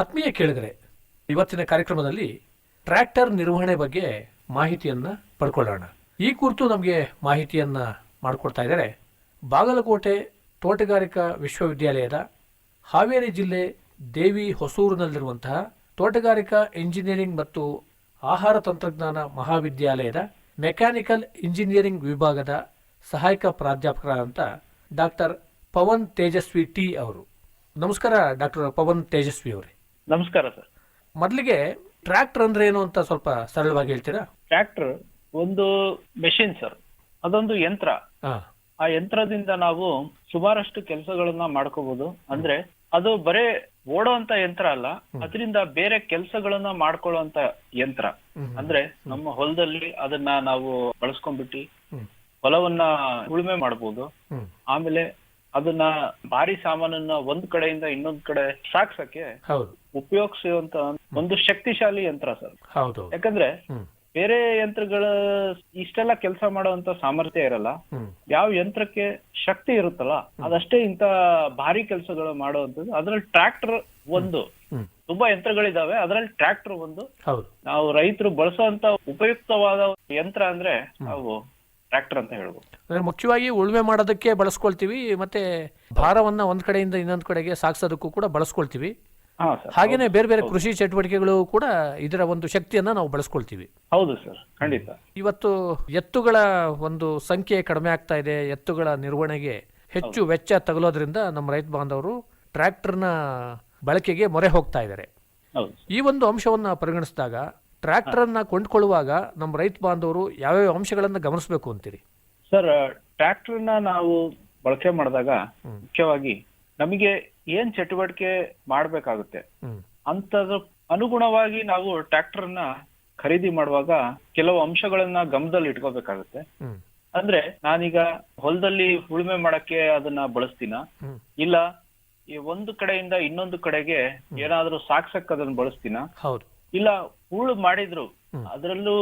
ಆತ್ಮೀಯ ಕೇಳಿದರೆ, ಇವತ್ತಿನ ಕಾರ್ಯಕ್ರಮದಲ್ಲಿ ಟ್ರ್ಯಾಕ್ಟರ್ ನಿರ್ವಹಣೆ ಬಗ್ಗೆ ಮಾಹಿತಿಯನ್ನು ಪಡ್ಕೊಳ್ಳೋಣ. ಈ ಕುರಿತು ನಮಗೆ ಮಾಹಿತಿಯನ್ನ ಮಾಡಿಕೊಡ್ತಾ ಇದ್ದಾರೆ ಬಾಗಲಕೋಟೆ ತೋಟಗಾರಿಕಾ ವಿಶ್ವವಿದ್ಯಾಲಯದ ಹಾವೇರಿ ಜಿಲ್ಲೆ ದೇವಿ ಹೊಸೂರಿನಲ್ಲಿರುವಂತಹ ತೋಟಗಾರಿಕಾ ಇಂಜಿನಿಯರಿಂಗ್ ಮತ್ತು ಆಹಾರ ತಂತ್ರಜ್ಞಾನ ಮಹಾವಿದ್ಯಾಲಯದ ಮೆಕ್ಯಾನಿಕಲ್ ಇಂಜಿನಿಯರಿಂಗ್ ವಿಭಾಗದ ಸಹಾಯಕ ಪ್ರಾಧ್ಯಾಪಕರಾದಂಥ ಡಾಕ್ಟರ್ ಪವನ್ ತೇಜಸ್ವಿ ಟಿ ಅವರು. ನಮಸ್ಕಾರ ಡಾಕ್ಟರ್ ಪವನ್ ತೇಜಸ್ವಿ ಅವರೇ. ನಮಸ್ಕಾರ ಸರ್. ಮೊದಲಿಗೆ ಟ್ರ್ಯಾಕ್ಟರ್ ಅಂದ್ರೆ ಏನು ಅಂತ ಸ್ವಲ್ಪ ಸರಳವಾಗಿ ಹೇಳ್ತೀರಾ? ಟ್ರ್ಯಾಕ್ಟರ್ ಒಂದು ಮೆಷಿನ್ ಸರ್. ಅದೊಂದು ಯಂತ್ರ. ಹಾ. ಆ ಯಂತ್ರದಿಂದ ನಾವು ಸುಮಾರಷ್ಟು ಕೆಲಸಗಳನ್ನ ಮಾಡ್ಕೋಬಹುದು ಅಂದ್ರೆ ಅದು ಬರೇ ಓಡೋಂತ ಯಂತ್ರ ಅಲ್ಲ. ಅದರಿಂದ ಬೇರೆ ಕೆಲಸಗಳನ್ನ ಮಾಡ್ಕೊಳ್ಳುವಂತ ಯಂತ್ರ. ಅಂದ್ರೆ ನಮ್ಮ ಹೊಲದಲ್ಲಿ ಅದನ್ನ ನಾವು ಬಳಸ್ಕೊಂಡ್ಬಿಟ್ಟು ಹ್ಮ್. ಹೊಲವನ್ನ ಉಳುಮೆ ಮಾಡಬಹುದು ಹ್ಮ್. ಆಮೇಲೆ ಅದನ್ನ ಭಾರಿ ಸಾಮಾನನ್ನ ಒಂದ್ ಕಡೆಯಿಂದ ಇನ್ನೊಂದ್ ಕಡೆ ಸಾಗ್ಸಕ್ಕೆ ಉಪಯೋಗಿಸುವಂತ ಒಂದು ಶಕ್ತಿಶಾಲಿ ಯಂತ್ರ ಸರ್. ಹೌದು ಯಾಕಂದ್ರೆ ಬೇರೆ ಯಂತ್ರಗಳ ಇಷ್ಟೆಲ್ಲ ಕೆಲಸ ಮಾಡುವಂತ ಸಾಮರ್ಥ್ಯ ಇರಲ್ಲ. ಯಾವ ಯಂತ್ರಕ್ಕೆ ಶಕ್ತಿ ಇರುತ್ತಲ್ಲ ಅದಷ್ಟೇ ಇಂತ ಭಾರಿ ಕೆಲಸಗಳು ಮಾಡುವಂತದ್ದು ಅದ್ರಲ್ಲಿ ಟ್ರ್ಯಾಕ್ಟರ್ ಒಂದು. ತುಂಬಾ ಯಂತ್ರಗಳಿದಾವೆ. ಅದ್ರಲ್ಲಿ ಟ್ರ್ಯಾಕ್ಟರ್ ಒಂದು. ನಾವು ರೈತರು ಬಳಸುವಂತ ಉಪಯುಕ್ತವಾದ ಯಂತ್ರ ಅಂದ್ರೆ ನಾವು ಟ್ರ್ಯಾಕ್ಟರ್ ಅಂತ ಹೇಳ್ಬೋದು. ಅಂದ್ರೆ ಮುಖ್ಯವಾಗಿ ಉಳುಮೆ ಮಾಡೋದಕ್ಕೆ ಬಳಸ್ಕೊಳ್ತೀವಿ ಮತ್ತೆ ಭಾರವನ್ನ ಒಂದ್ ಕಡೆಯಿಂದ ಇನ್ನೊಂದ್ ಕಡೆಗೆ ಸಾಗಿಸೋದಕ್ಕೂ ಕೂಡ ಬಳಸ್ಕೊಳ್ತೀವಿ. ಹಾ ಸರ್ ಹಾಗೇನೆ ಬೇರೆ ಬೇರೆ ಕೃಷಿ ಚಟುವಟಿಕೆಗಳು ಕೂಡ ಇದರ ಒಂದು ಶಕ್ತಿಯನ್ನ ನಾವು ಬಳಸ್ಕೊಳ್ತೀವಿ. ಹೌದು ಸರ್ ಖಂಡಿತ. ಇವತ್ತು ಎತ್ತುಗಳ ಒಂದು ಸಂಖ್ಯೆ ಕಡಿಮೆ ಆಗ್ತಾ ಇದೆ ಎತ್ತುಗಳ ನಿರ್ವಹಣೆಗೆ ಹೆಚ್ಚು ವೆಚ್ಚ ತಗಲೋದ್ರಿಂದ ನಮ್ಮ ರೈತ ಬಾಂಧವರು ಟ್ರ್ಯಾಕ್ಟರ್ನ ಬಳಕೆಗೆ ಮೊರೆ ಹೋಗ್ತಾ ಇದ್ದಾರೆ. ಹೌದು. ಈ ಒಂದು ಅಂಶವನ್ನ ಪರಿಗಣಿಸಿದಾಗ ಟ್ರ್ಯಾಕ್ಟರ್ ಅನ್ನ ಕೊಂಡ್ಕೊಳ್ಳುವಾಗ ನಮ್ಮ ರೈತ ಬಾಂಧವರು ಯಾವ್ಯಾವ ಅಂಶಗಳನ್ನ ಗಮನಿಸಬೇಕು ಅಂತೀರಿ? ಸರ್ ಟ್ರ್ಯಾಕ್ಟರ್ನ ನಾವು ಬಳಕೆ ಮಾಡಿದಾಗ ಮುಖ್ಯವಾಗಿ ನಮಗೆ ಏನ್ ಚಟುವಟಿಕೆ ಮಾಡಬೇಕಾಗುತ್ತೆ ಅಂತದ ಅನುಗುಣವಾಗಿ ನಾವು ಟ್ರ್ಯಾಕ್ಟರ್ನ ಖರೀದಿ ಮಾಡುವಾಗ ಕೆಲವು ಅಂಶಗಳನ್ನ ಗಮನದಲ್ಲಿ ಇಟ್ಕೋಬೇಕಾಗುತ್ತೆ. ಅಂದ್ರೆ ನಾನೀಗ ಹೊಲದಲ್ಲಿ ಉಳುಮೆ ಮಾಡಕ್ಕೆ ಅದನ್ನ ಬಳಸ್ತೀನ? ಇಲ್ಲ ಈ ಒಂದು ಕಡೆಯಿಂದ ಇನ್ನೊಂದು ಕಡೆಗೆ ಏನಾದ್ರೂ ಸಾಕ್ಸಕ್ ಅದನ್ನ ಬಳಸ್ತೀನ? ಹೌದು. ಇಲ್ಲ ಹೂಳು ಮಾಡಿದ್ರು. ಅದರಲ್ಲೂ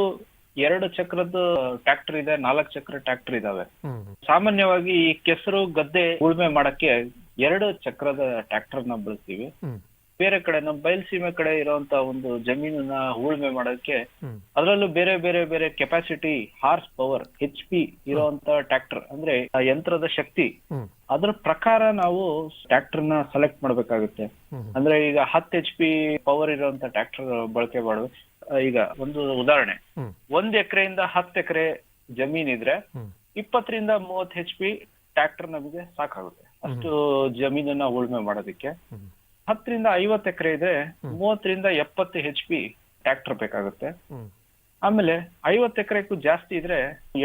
ಎರಡು ಚಕ್ರದ ಟ್ರ್ಯಾಕ್ಟರ್ ಇದೆ ನಾಲ್ಕು ಚಕ್ರ ಟ್ರ್ಯಾಕ್ಟರ್ ಇದಾವೆ. ಸಾಮಾನ್ಯವಾಗಿ ಈ ಕೆಸರು ಗದ್ದೆ ಉಳುಮೆ ಮಾಡಕ್ಕೆ ಎರಡು ಚಕ್ರದ ಟ್ರ್ಯಾಕ್ಟರ್ನ ಬಳಸ್ತೀವಿ ಬೇರೆ ಕಡೆ ನಮ್ಮ ಬಯಲ್ಸೀಮೆ ಕಡೆ ಇರುವಂತ ಒಂದು ಜಮೀನನ್ನ ಉಳುಮೆ ಮಾಡೋಕೆ ಅದರಲ್ಲೂ ಬೇರೆ ಬೇರೆ ಬೇರೆ capacity horse power H P ಇರುವಂತ ಟ್ರ್ಯಾಕ್ಟರ್. ಅಂದ್ರೆ ಆ ಯಂತ್ರದ ಶಕ್ತಿ ಅದ್ರ ಪ್ರಕಾರ ನಾವು ಟ್ರ್ಯಾಕ್ಟರ್ನ ಸೆಲೆಕ್ಟ್ ಮಾಡ್ಬೇಕಾಗುತ್ತೆ. ಅಂದ್ರೆ ಈಗ ಹತ್ತು ಎಚ್ ಪಿ ಪವರ್ ಇರುವಂತ ಟ್ರ್ಯಾಕ್ಟರ್ ಬಳಕೆ ಮಾಡುವ ಈಗ ಒಂದು ಉದಾಹರಣೆ. ಒಂದ್ ಎಕರೆಯಿಂದ ಹತ್ತು ಎಕರೆ ಜಮೀನ್ ಇದ್ರೆ ಇಪ್ಪತ್ತರಿಂದ ಮೂವತ್ತು ಹೆಚ್ ಪಿ ಟ್ರ್ಯಾಕ್ಟರ್ ನಮಗೆ ಸಾಕಾಗುತ್ತೆ. ಅಷ್ಟು ಜಮೀನನ್ನ ಉಳುಮೆ ಮಾಡೋದಕ್ಕೆ. ಹತ್ತರಿಂದ ಐವತ್ತು ಎಕರೆ ಇದ್ರೆ ಮೂವತ್ತರಿಂದ ಎಪ್ಪತ್ತು ಹೆಚ್ ಪಿ ಟ್ರ್ಯಾಕ್ಟರ್ ಬೇಕಾಗುತ್ತೆ. ಆಮೇಲೆ ಐವತ್ತು ಎಕರೆಕ್ಕೂ ಜಾಸ್ತಿ ಇದ್ರೆ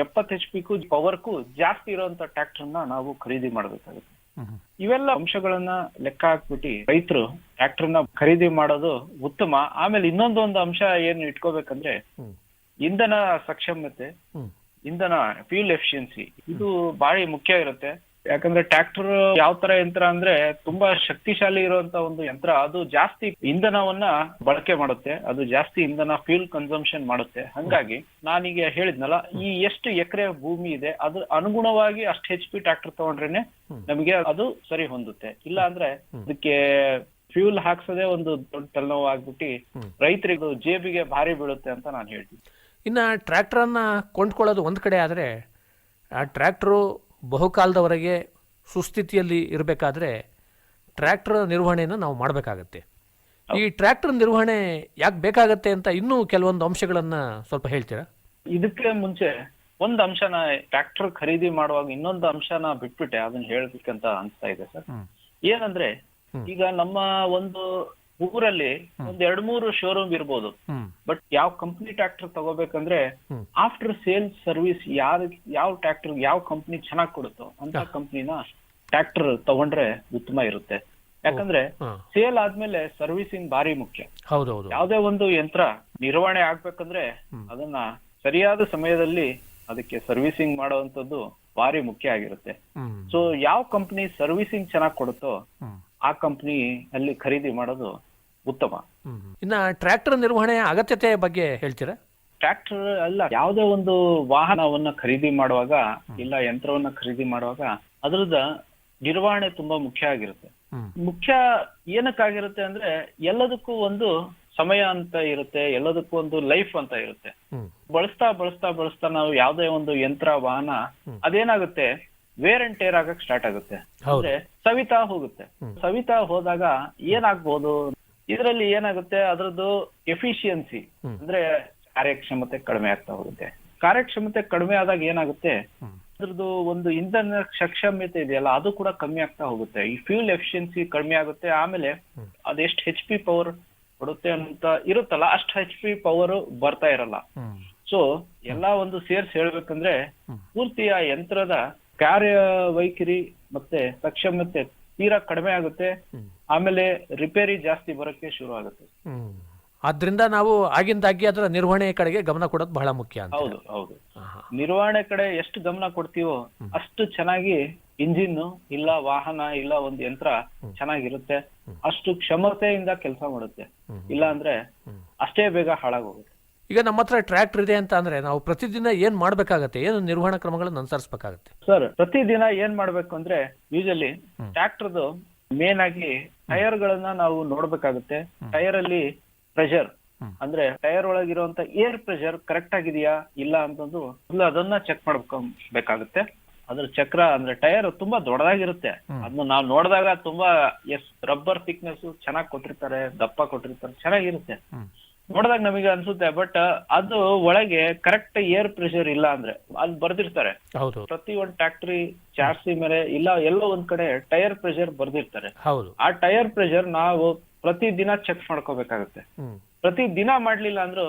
ಎಪ್ಪತ್ತು ಎಚ್ ಪವರ್ ಪವರ್ಗೂ ಜಾಸ್ತಿ ಇರುವಂತ ಟ್ರ್ಯಾಕ್ಟರ್ನ ನಾವು ಖರೀದಿ ಮಾಡಬೇಕಾಗುತ್ತೆ. ಇವೆಲ್ಲ ಅಂಶಗಳನ್ನ ಲೆಕ್ಕ ಹಾಕ್ಬಿಟ್ಟು ರೈತರು ಟ್ರ್ಯಾಕ್ಟರ್ನ ಖರೀದಿ ಮಾಡೋದು ಉತ್ತಮ ಆಮೇಲೆ ಇನ್ನೊಂದು ಒಂದು ಅಂಶ ಏನು ಇಟ್ಕೋಬೇಕಂದ್ರೆ. ಇಂಧನ ಸಕ್ಷಮತೆ ಇಂಧನ ಫ್ಯೂಲ್ ಎಫಿಷಿಯನ್ಸಿ ಇದು ಬಾರಿ ಮುಖ್ಯ ಇರುತ್ತೆ ಯಾಕಂದ್ರೆ ಟ್ರ್ಯಾಕ್ಟರ್ ಯಾವ ತರ ಯಂತ್ರ ಅಂದ್ರೆ ತುಂಬಾ ಶಕ್ತಿಶಾಲಿ ಇರುವಂತ ಒಂದು ಯಂತ್ರ. ಅದು ಜಾಸ್ತಿ ಇಂಧನವನ್ನ ಬಳಕೆ ಮಾಡುತ್ತೆ. ಅದು ಜಾಸ್ತಿ ಇಂಧನ ಫ್ಯೂಲ್ ಕನ್ಸಂಪ್ಷನ್ ಮಾಡುತ್ತೆ. ಹಂಗಾಗಿ ನಾನೀಗ ಹೇಳಿದ್ನಲ್ಲ ಈ ಎಷ್ಟು ಎಕರೆ ಭೂಮಿ ಇದೆ ಅದ್ರ ಅನುಗುಣವಾಗಿ ಅಷ್ಟು ಹೆಚ್ ಪಿ ಟ್ರ್ಯಾಕ್ಟರ್ ತಗೊಂಡ್ರೇನೆ ನಮಗೆ ಅದು ಸರಿ ಹೊಂದುತ್ತೆ. ಇಲ್ಲ ಅಂದ್ರೆ ಅದಕ್ಕೆ ಫ್ಯೂಲ್ ಹಾಕ್ಸೋದೇ ಒಂದು ದೊಡ್ಡ ತಲೆನೋವು ಆಗ್ಬಿಟ್ಟು ರೈತರಿಗೂ ಜೇಬಿಗೆ ಭಾರಿ ಬೀಳುತ್ತೆ ಅಂತ ನಾನು ಹೇಳ್ತೀನಿ. ಇನ್ನ ಟ್ರ್ಯಾಕ್ಟರ್ ಅನ್ನ ಕೊಂಡ್ಕೊಳ್ಳೋದು ಒಂದ್ ಕಡೆ ಆದ್ರೆ ಆ ಟ್ರ್ಯಾಕ್ಟ್ರು ಬಹುಕಾಲದವರೆಗೆ ಸುಸ್ಥಿತಿಯಲ್ಲಿ ಇರಬೇಕಾದ್ರೆ ಟ್ರ್ಯಾಕ್ಟರ್ ನಿರ್ವಹಣೆಯನ್ನು ನಾವು ಮಾಡಬೇಕಾಗತ್ತೆ. ಈ ಟ್ರ್ಯಾಕ್ಟರ್ ನಿರ್ವಹಣೆ ಯಾಕೆ ಬೇಕಾಗತ್ತೆ ಅಂತ ಇನ್ನೂ ಕೆಲವೊಂದು ಅಂಶಗಳನ್ನ ಸ್ವಲ್ಪ ಹೇಳ್ತೀರಾ? ಇದಕ್ಕೆ ಮುಂಚೆ ಒಂದ್ ಅಂಶನ ಟ್ರ್ಯಾಕ್ಟರ್ ಖರೀದಿ ಮಾಡುವಾಗ ಇನ್ನೊಂದು ಅಂಶನ ಬಿಟ್ಬಿಟ್ಟೆ ಅದನ್ನ ಹೇಳಬೇಕಂತ ಅನ್ಸ್ತಾ ಇದೆ ಸರ್. ಏನಂದ್ರೆ ಈಗ ನಮ್ಮ ಒಂದು ಊರಲ್ಲಿ ಒಂದ್ ಎರಡ್ ಮೂರು ಶೋರೂಮ್ ಇರ್ಬೋದು. ಬಟ್ ಯಾವ ಕಂಪ್ನಿ ಟ್ರ್ಯಾಕ್ಟರ್ ತಗೋಬೇಕಂದ್ರೆ. ಆಫ್ಟರ್ ಸೇಲ್ ಸರ್ವಿಸ್ ಯಾರ ಯಾವ ಟ್ರ್ಯಾಕ್ಟರ್ ಯಾವ ಕಂಪ್ನಿ ಚೆನ್ನಾಗ್ ಕೊಡುತ್ತೋ ಅಂತ ಕಂಪ್ನಿನ ಟ್ರ್ಯಾಕ್ಟರ್ ತಗೊಂಡ್ರೆ ಉತ್ತಮ ಇರುತ್ತೆ. ಯಾಕಂದ್ರೆ ಸೇಲ್ ಆದ್ಮೇಲೆ ಸರ್ವಿಸಿಂಗ್ ಭಾರಿ ಮುಖ್ಯ. ಹೌದೌದು. ಯಾವುದೇ ಒಂದು ಯಂತ್ರ ನಿರ್ವಹಣೆ ಆಗ್ಬೇಕಂದ್ರೆ ಅದನ್ನ ಸರಿಯಾದ ಸಮಯದಲ್ಲಿ ಅದಕ್ಕೆ ಸರ್ವಿಸಿಂಗ್ ಮಾಡುವಂತದ್ದು ಭಾರಿ ಮುಖ್ಯ ಆಗಿರುತ್ತೆ. ಸೊ ಯಾವ ಕಂಪನಿ ಸರ್ವಿಸಿಂಗ್ ಚೆನ್ನಾಗಿ ಕೊಡುತ್ತೋ ಆ ಕಂಪನಿ ಅಲ್ಲಿ ಖರೀದಿ ಮಾಡೋದು ಉತ್ತಮ. ಇನ್ನ ಟ್ರ್ಯಾಕ್ಟರ್ ನಿರ್ವಹಣೆ ಅಗತ್ಯತೆ ಬಗ್ಗೆ ಹೇಳ್ತೀರಾ? ಟ್ರ್ಯಾಕ್ಟರ್ ಅಲ್ಲ ಯಾವುದೇ ಒಂದು ವಾಹನವನ್ನ ಖರೀದಿ ಮಾಡುವಾಗ ಇಲ್ಲ ಯಂತ್ರವನ್ನ ಖರೀದಿ ಮಾಡುವಾಗ ಅದರದ ನಿರ್ವಹಣೆ ತುಂಬಾ ಮುಖ್ಯ ಆಗಿರುತ್ತೆ. ಮುಖ್ಯ ಏನಕ್ಕಾಗಿರುತ್ತೆ ಅಂದ್ರೆ ಎಲ್ಲದಕ್ಕೂ ಒಂದು ಸಮಯ ಅಂತ ಇರುತ್ತೆ ಎಲ್ಲದಕ್ಕೂ ಒಂದು ಲೈಫ್ ಅಂತ ಇರುತ್ತೆ. ಬಳಸ್ತಾ ಬಳಸ್ತಾ ಬಳಸ್ತಾ ನಾವು ಯಾವುದೇ ಒಂದು ಯಂತ್ರ ವಾಹನ ಅದೇನಾಗುತ್ತೆ ವೇರ್ ಅಂಡ್ ಟೇರ್ ಆಗಕ್ ಸ್ಟಾರ್ಟ್ ಆಗುತ್ತೆ. ಅಂದ್ರೆ ಸವಿತಾ ಹೋಗುತ್ತೆ. ಸವಿತಾ ಹೋದಾಗ ಏನಾಗ್ಬೋದು? ಇದರಲ್ಲಿ ಏನಾಗುತ್ತೆ? ಅದರದ್ದು ಎಫಿಷಿಯನ್ಸಿ ಅಂದ್ರೆ ಕಾರ್ಯಕ್ಷಮತೆ ಕಡಿಮೆ ಆಗ್ತಾ ಹೋಗುತ್ತೆ. ಕಾರ್ಯಕ್ಷಮತೆ ಕಡಿಮೆ ಆದಾಗ ಏನಾಗುತ್ತೆ. ಅದ್ರದ್ದು ಒಂದು ಇಂಧನ ಸಕ್ಷಮ್ಯತೆ ಇದೆಯಲ್ಲ ಅದು ಕೂಡ ಕಮ್ಮಿ ಆಗ್ತಾ ಹೋಗುತ್ತೆ. ಈ ಫ್ಯೂಲ್ ಎಫಿಷಿಯನ್ಸಿ ಕಡಿಮೆ ಆಗುತ್ತೆ ಆಮೇಲೆ ಅದೆಷ್ಟು ಹೆಚ್ ಪಿ ಪವರ್ ಕೊಡುತ್ತೆ ಅಂತ ಇರುತ್ತಲ್ಲ ಅಷ್ಟು ಹೆಚ್ ಪಿ ಪವರ್ ಬರ್ತಾ ಇರಲ್ಲ. ಸೊ ಎಲ್ಲಾ ಒಂದು ಸೇರ್ಸ್ ಹೇಳ್ಬೇಕಂದ್ರೆ ಪೂರ್ತಿ ಆ ಯಂತ್ರದ ಕಾರ್ಯ ವೈಖರಿ ಮತ್ತೆ ಸಕ್ಷಮತೆ ತೀರಾ ಕಡಿಮೆ ಆಗುತ್ತೆ. ಆಮೇಲೆ ರಿಪೇರಿ ಜಾಸ್ತಿ ಬರೋಕ್ಕೆ ಶುರು ಆಗುತ್ತೆ. ಆದ್ರಿಂದ ನಾವು ಆಗಿಂದಾಗಿ ಅದರ ನಿರ್ವಹಣೆ ಕಡೆಗೆ ಗಮನ ಕೊಡೋದು ಬಹಳ ಮುಖ್ಯ ಹೌದು ಹೌದು. ನಿರ್ವಹಣೆ ಕಡೆ ಎಷ್ಟು ಗಮನ ಕೊಡ್ತೀವೋ ಅಷ್ಟು ಚೆನ್ನಾಗಿ ಇಂಜಿನ್ ಇಲ್ಲ ವಾಹನ ಇಲ್ಲ ಒಂದು ಯಂತ್ರ ಚೆನ್ನಾಗಿರುತ್ತೆ. ಅಷ್ಟು ಕ್ಷಮತೆಯಿಂದ ಕೆಲಸ ಮಾಡುತ್ತೆ. ಇಲ್ಲ ಅಂದ್ರೆ ಅಷ್ಟೇ ಬೇಗ ಹಾಳಾಗೋಗುತ್ತೆ. ಈಗ ನಮ್ಮ ಹತ್ರ ಟ್ರ್ಯಾಕ್ಟರ್ ಇದೆ ಅಂತ ಅಂದ್ರೆ ನಾವು ಪ್ರತಿದಿನ ಏನ್ ಮಾಡ್ಬೇಕಾಗತ್ತೆ? ಏನು ನಿರ್ವಹಣಾ ಕ್ರಮಗಳನ್ನು ಅನುಸರಿಸಬೇಕಾಗತ್ತೆ? ಸರ್ ಪ್ರತಿದಿನ ಏನ್ ಮಾಡ್ಬೇಕು ಅಂದ್ರೆ ಯೂಶಲಿ ಟ್ರ್ಯಾಕ್ಟರ್ದು ಮೇನ್ ಆಗಿ ಟೈರ್ ಗಳನ್ನ ನಾವು ನೋಡ್ಬೇಕಾಗುತ್ತೆ. ಟೈರ್ ಅಲ್ಲಿ ಪ್ರೆಷರ್ ಅಂದ್ರೆ ಟೈರ್ ಒಳಗಿರುವಂತ ಏರ್ ಪ್ರೆಷರ್ ಕರೆಕ್ಟ್ ಆಗಿದೆಯಾ? ಇಲ್ಲ ಅಂತಂದು ಮೊದಲು ಅದನ್ನ ಚೆಕ್ ಮಾಡ್ಬೇಕಾಗುತ್ತೆ ಅದ್ರ ಚಕ್ರ ಅಂದ್ರೆ ಟೈರ್ ತುಂಬಾ ದೊಡ್ಡದಾಗಿರುತ್ತೆ. ಅದನ್ನ ನಾವು ನೋಡಿದಾಗ ತುಂಬಾ ಎಸ್ ರಬ್ಬರ್ ಥಿಕ್ನೆಸ್ ಚೆನ್ನಾಗಿ ಕೊಟ್ಟಿರ್ತಾರೆ ದಪ್ಪ ಕೊಟ್ಟಿರ್ತಾರೆ ಚೆನ್ನಾಗಿರುತ್ತೆ. ನೋಡಿದಾಗ ನಮಗೆ ಅನ್ಸುತ್ತೆ ಬಟ್ ಅದು ಒಳಗೆ ಕರೆಕ್ಟ್ ಏರ್ ಪ್ರೆಷರ್ ಇಲ್ಲ ಅಂದ್ರೆ ಅಲ್ಲಿ ಬರ್ದಿರ್ತಾರೆ. ಪ್ರತಿ ಒಂದು ಟ್ಯಾಕ್ಟ್ರಿ ಚಾರ್ಸಿ ಮೇಲೆ ಇಲ್ಲ ಎಲ್ಲೋ ಒಂದ್ ಕಡೆ ಟೈರ್ ಪ್ರೆಷರ್ ಬರ್ದಿರ್ತಾರೆ. ಆ ಟೈರ್ ಪ್ರೆಷರ್ ನಾವು ಪ್ರತಿ ದಿನ ಚೆಕ್ ಮಾಡ್ಕೋಬೇಕಾಗುತ್ತೆ. ಪ್ರತಿ ದಿನ ಮಾಡ್ಲಿಲ್ಲ ಅಂದ್ರೂ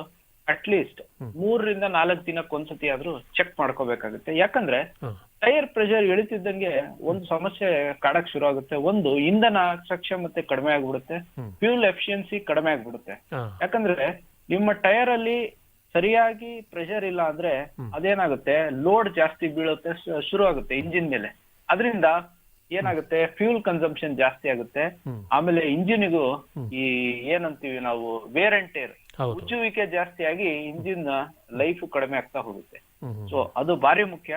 ಅಟ್ಲೀಸ್ಟ್ ಮೂರರಿಂದ ನಾಲ್ಕು ದಿನಕ್ಕೆ ಒಂದ್ಸತಿ ಆದ್ರೂ ಚೆಕ್ ಮಾಡ್ಕೋಬೇಕಾಗುತ್ತೆ. ಯಾಕಂದ್ರೆ. ಟೈರ್ ಪ್ರೆಷರ್ ಇಳಿತಿದ್ದಂಗೆ ಒಂದು ಸಮಸ್ಯೆ ಕಾಡಕ್ ಶುರು ಆಗುತ್ತೆ ಒಂದು ಇಂಧನ ಸಕ್ಷಮತೆ ಕಡಿಮೆ ಆಗ್ಬಿಡುತ್ತೆ. ಫ್ಯೂಲ್ ಎಫಿಷಿಯನ್ಸಿ ಕಡಿಮೆ ಆಗ್ಬಿಡುತ್ತೆ. ಯಾಕಂದ್ರೆ ನಿಮ್ಮ ಟೈರ್ ಅಲ್ಲಿ ಸರಿಯಾಗಿ ಪ್ರೆಷರ್ ಇಲ್ಲ ಅಂದ್ರೆ ಅದೇನಾಗುತ್ತೆ? ಲೋಡ್ ಜಾಸ್ತಿ ಬೀಳುತ್ತೆ ಶುರು ಆಗುತ್ತೆ ಇಂಜಿನ್ ಮೇಲೆ. ಅದರಿಂದ ಏನಾಗುತ್ತೆ? ಫ್ಯೂಲ್ ಕನ್ಸಂಪ್ಷನ್ ಜಾಸ್ತಿ ಆಗುತ್ತೆ. ಆಮೇಲೆ ಇಂಜಿನಿಗೂ ಈ ಏನಂತೀವಿ ನಾವು ವೇರ್ ಅಂಡ್ ಟೇರ್ ಉಜ್ಜುವಿಕೆ ಜಾಸ್ತಿ ಆಗಿ ಇಂಜಿನ್ ಲೈಫ್ ಕಡಿಮೆ ಆಗ್ತಾ ಹೋಗುತ್ತೆ. ಸೊ ಅದು ಭಾರಿ ಮುಖ್ಯ.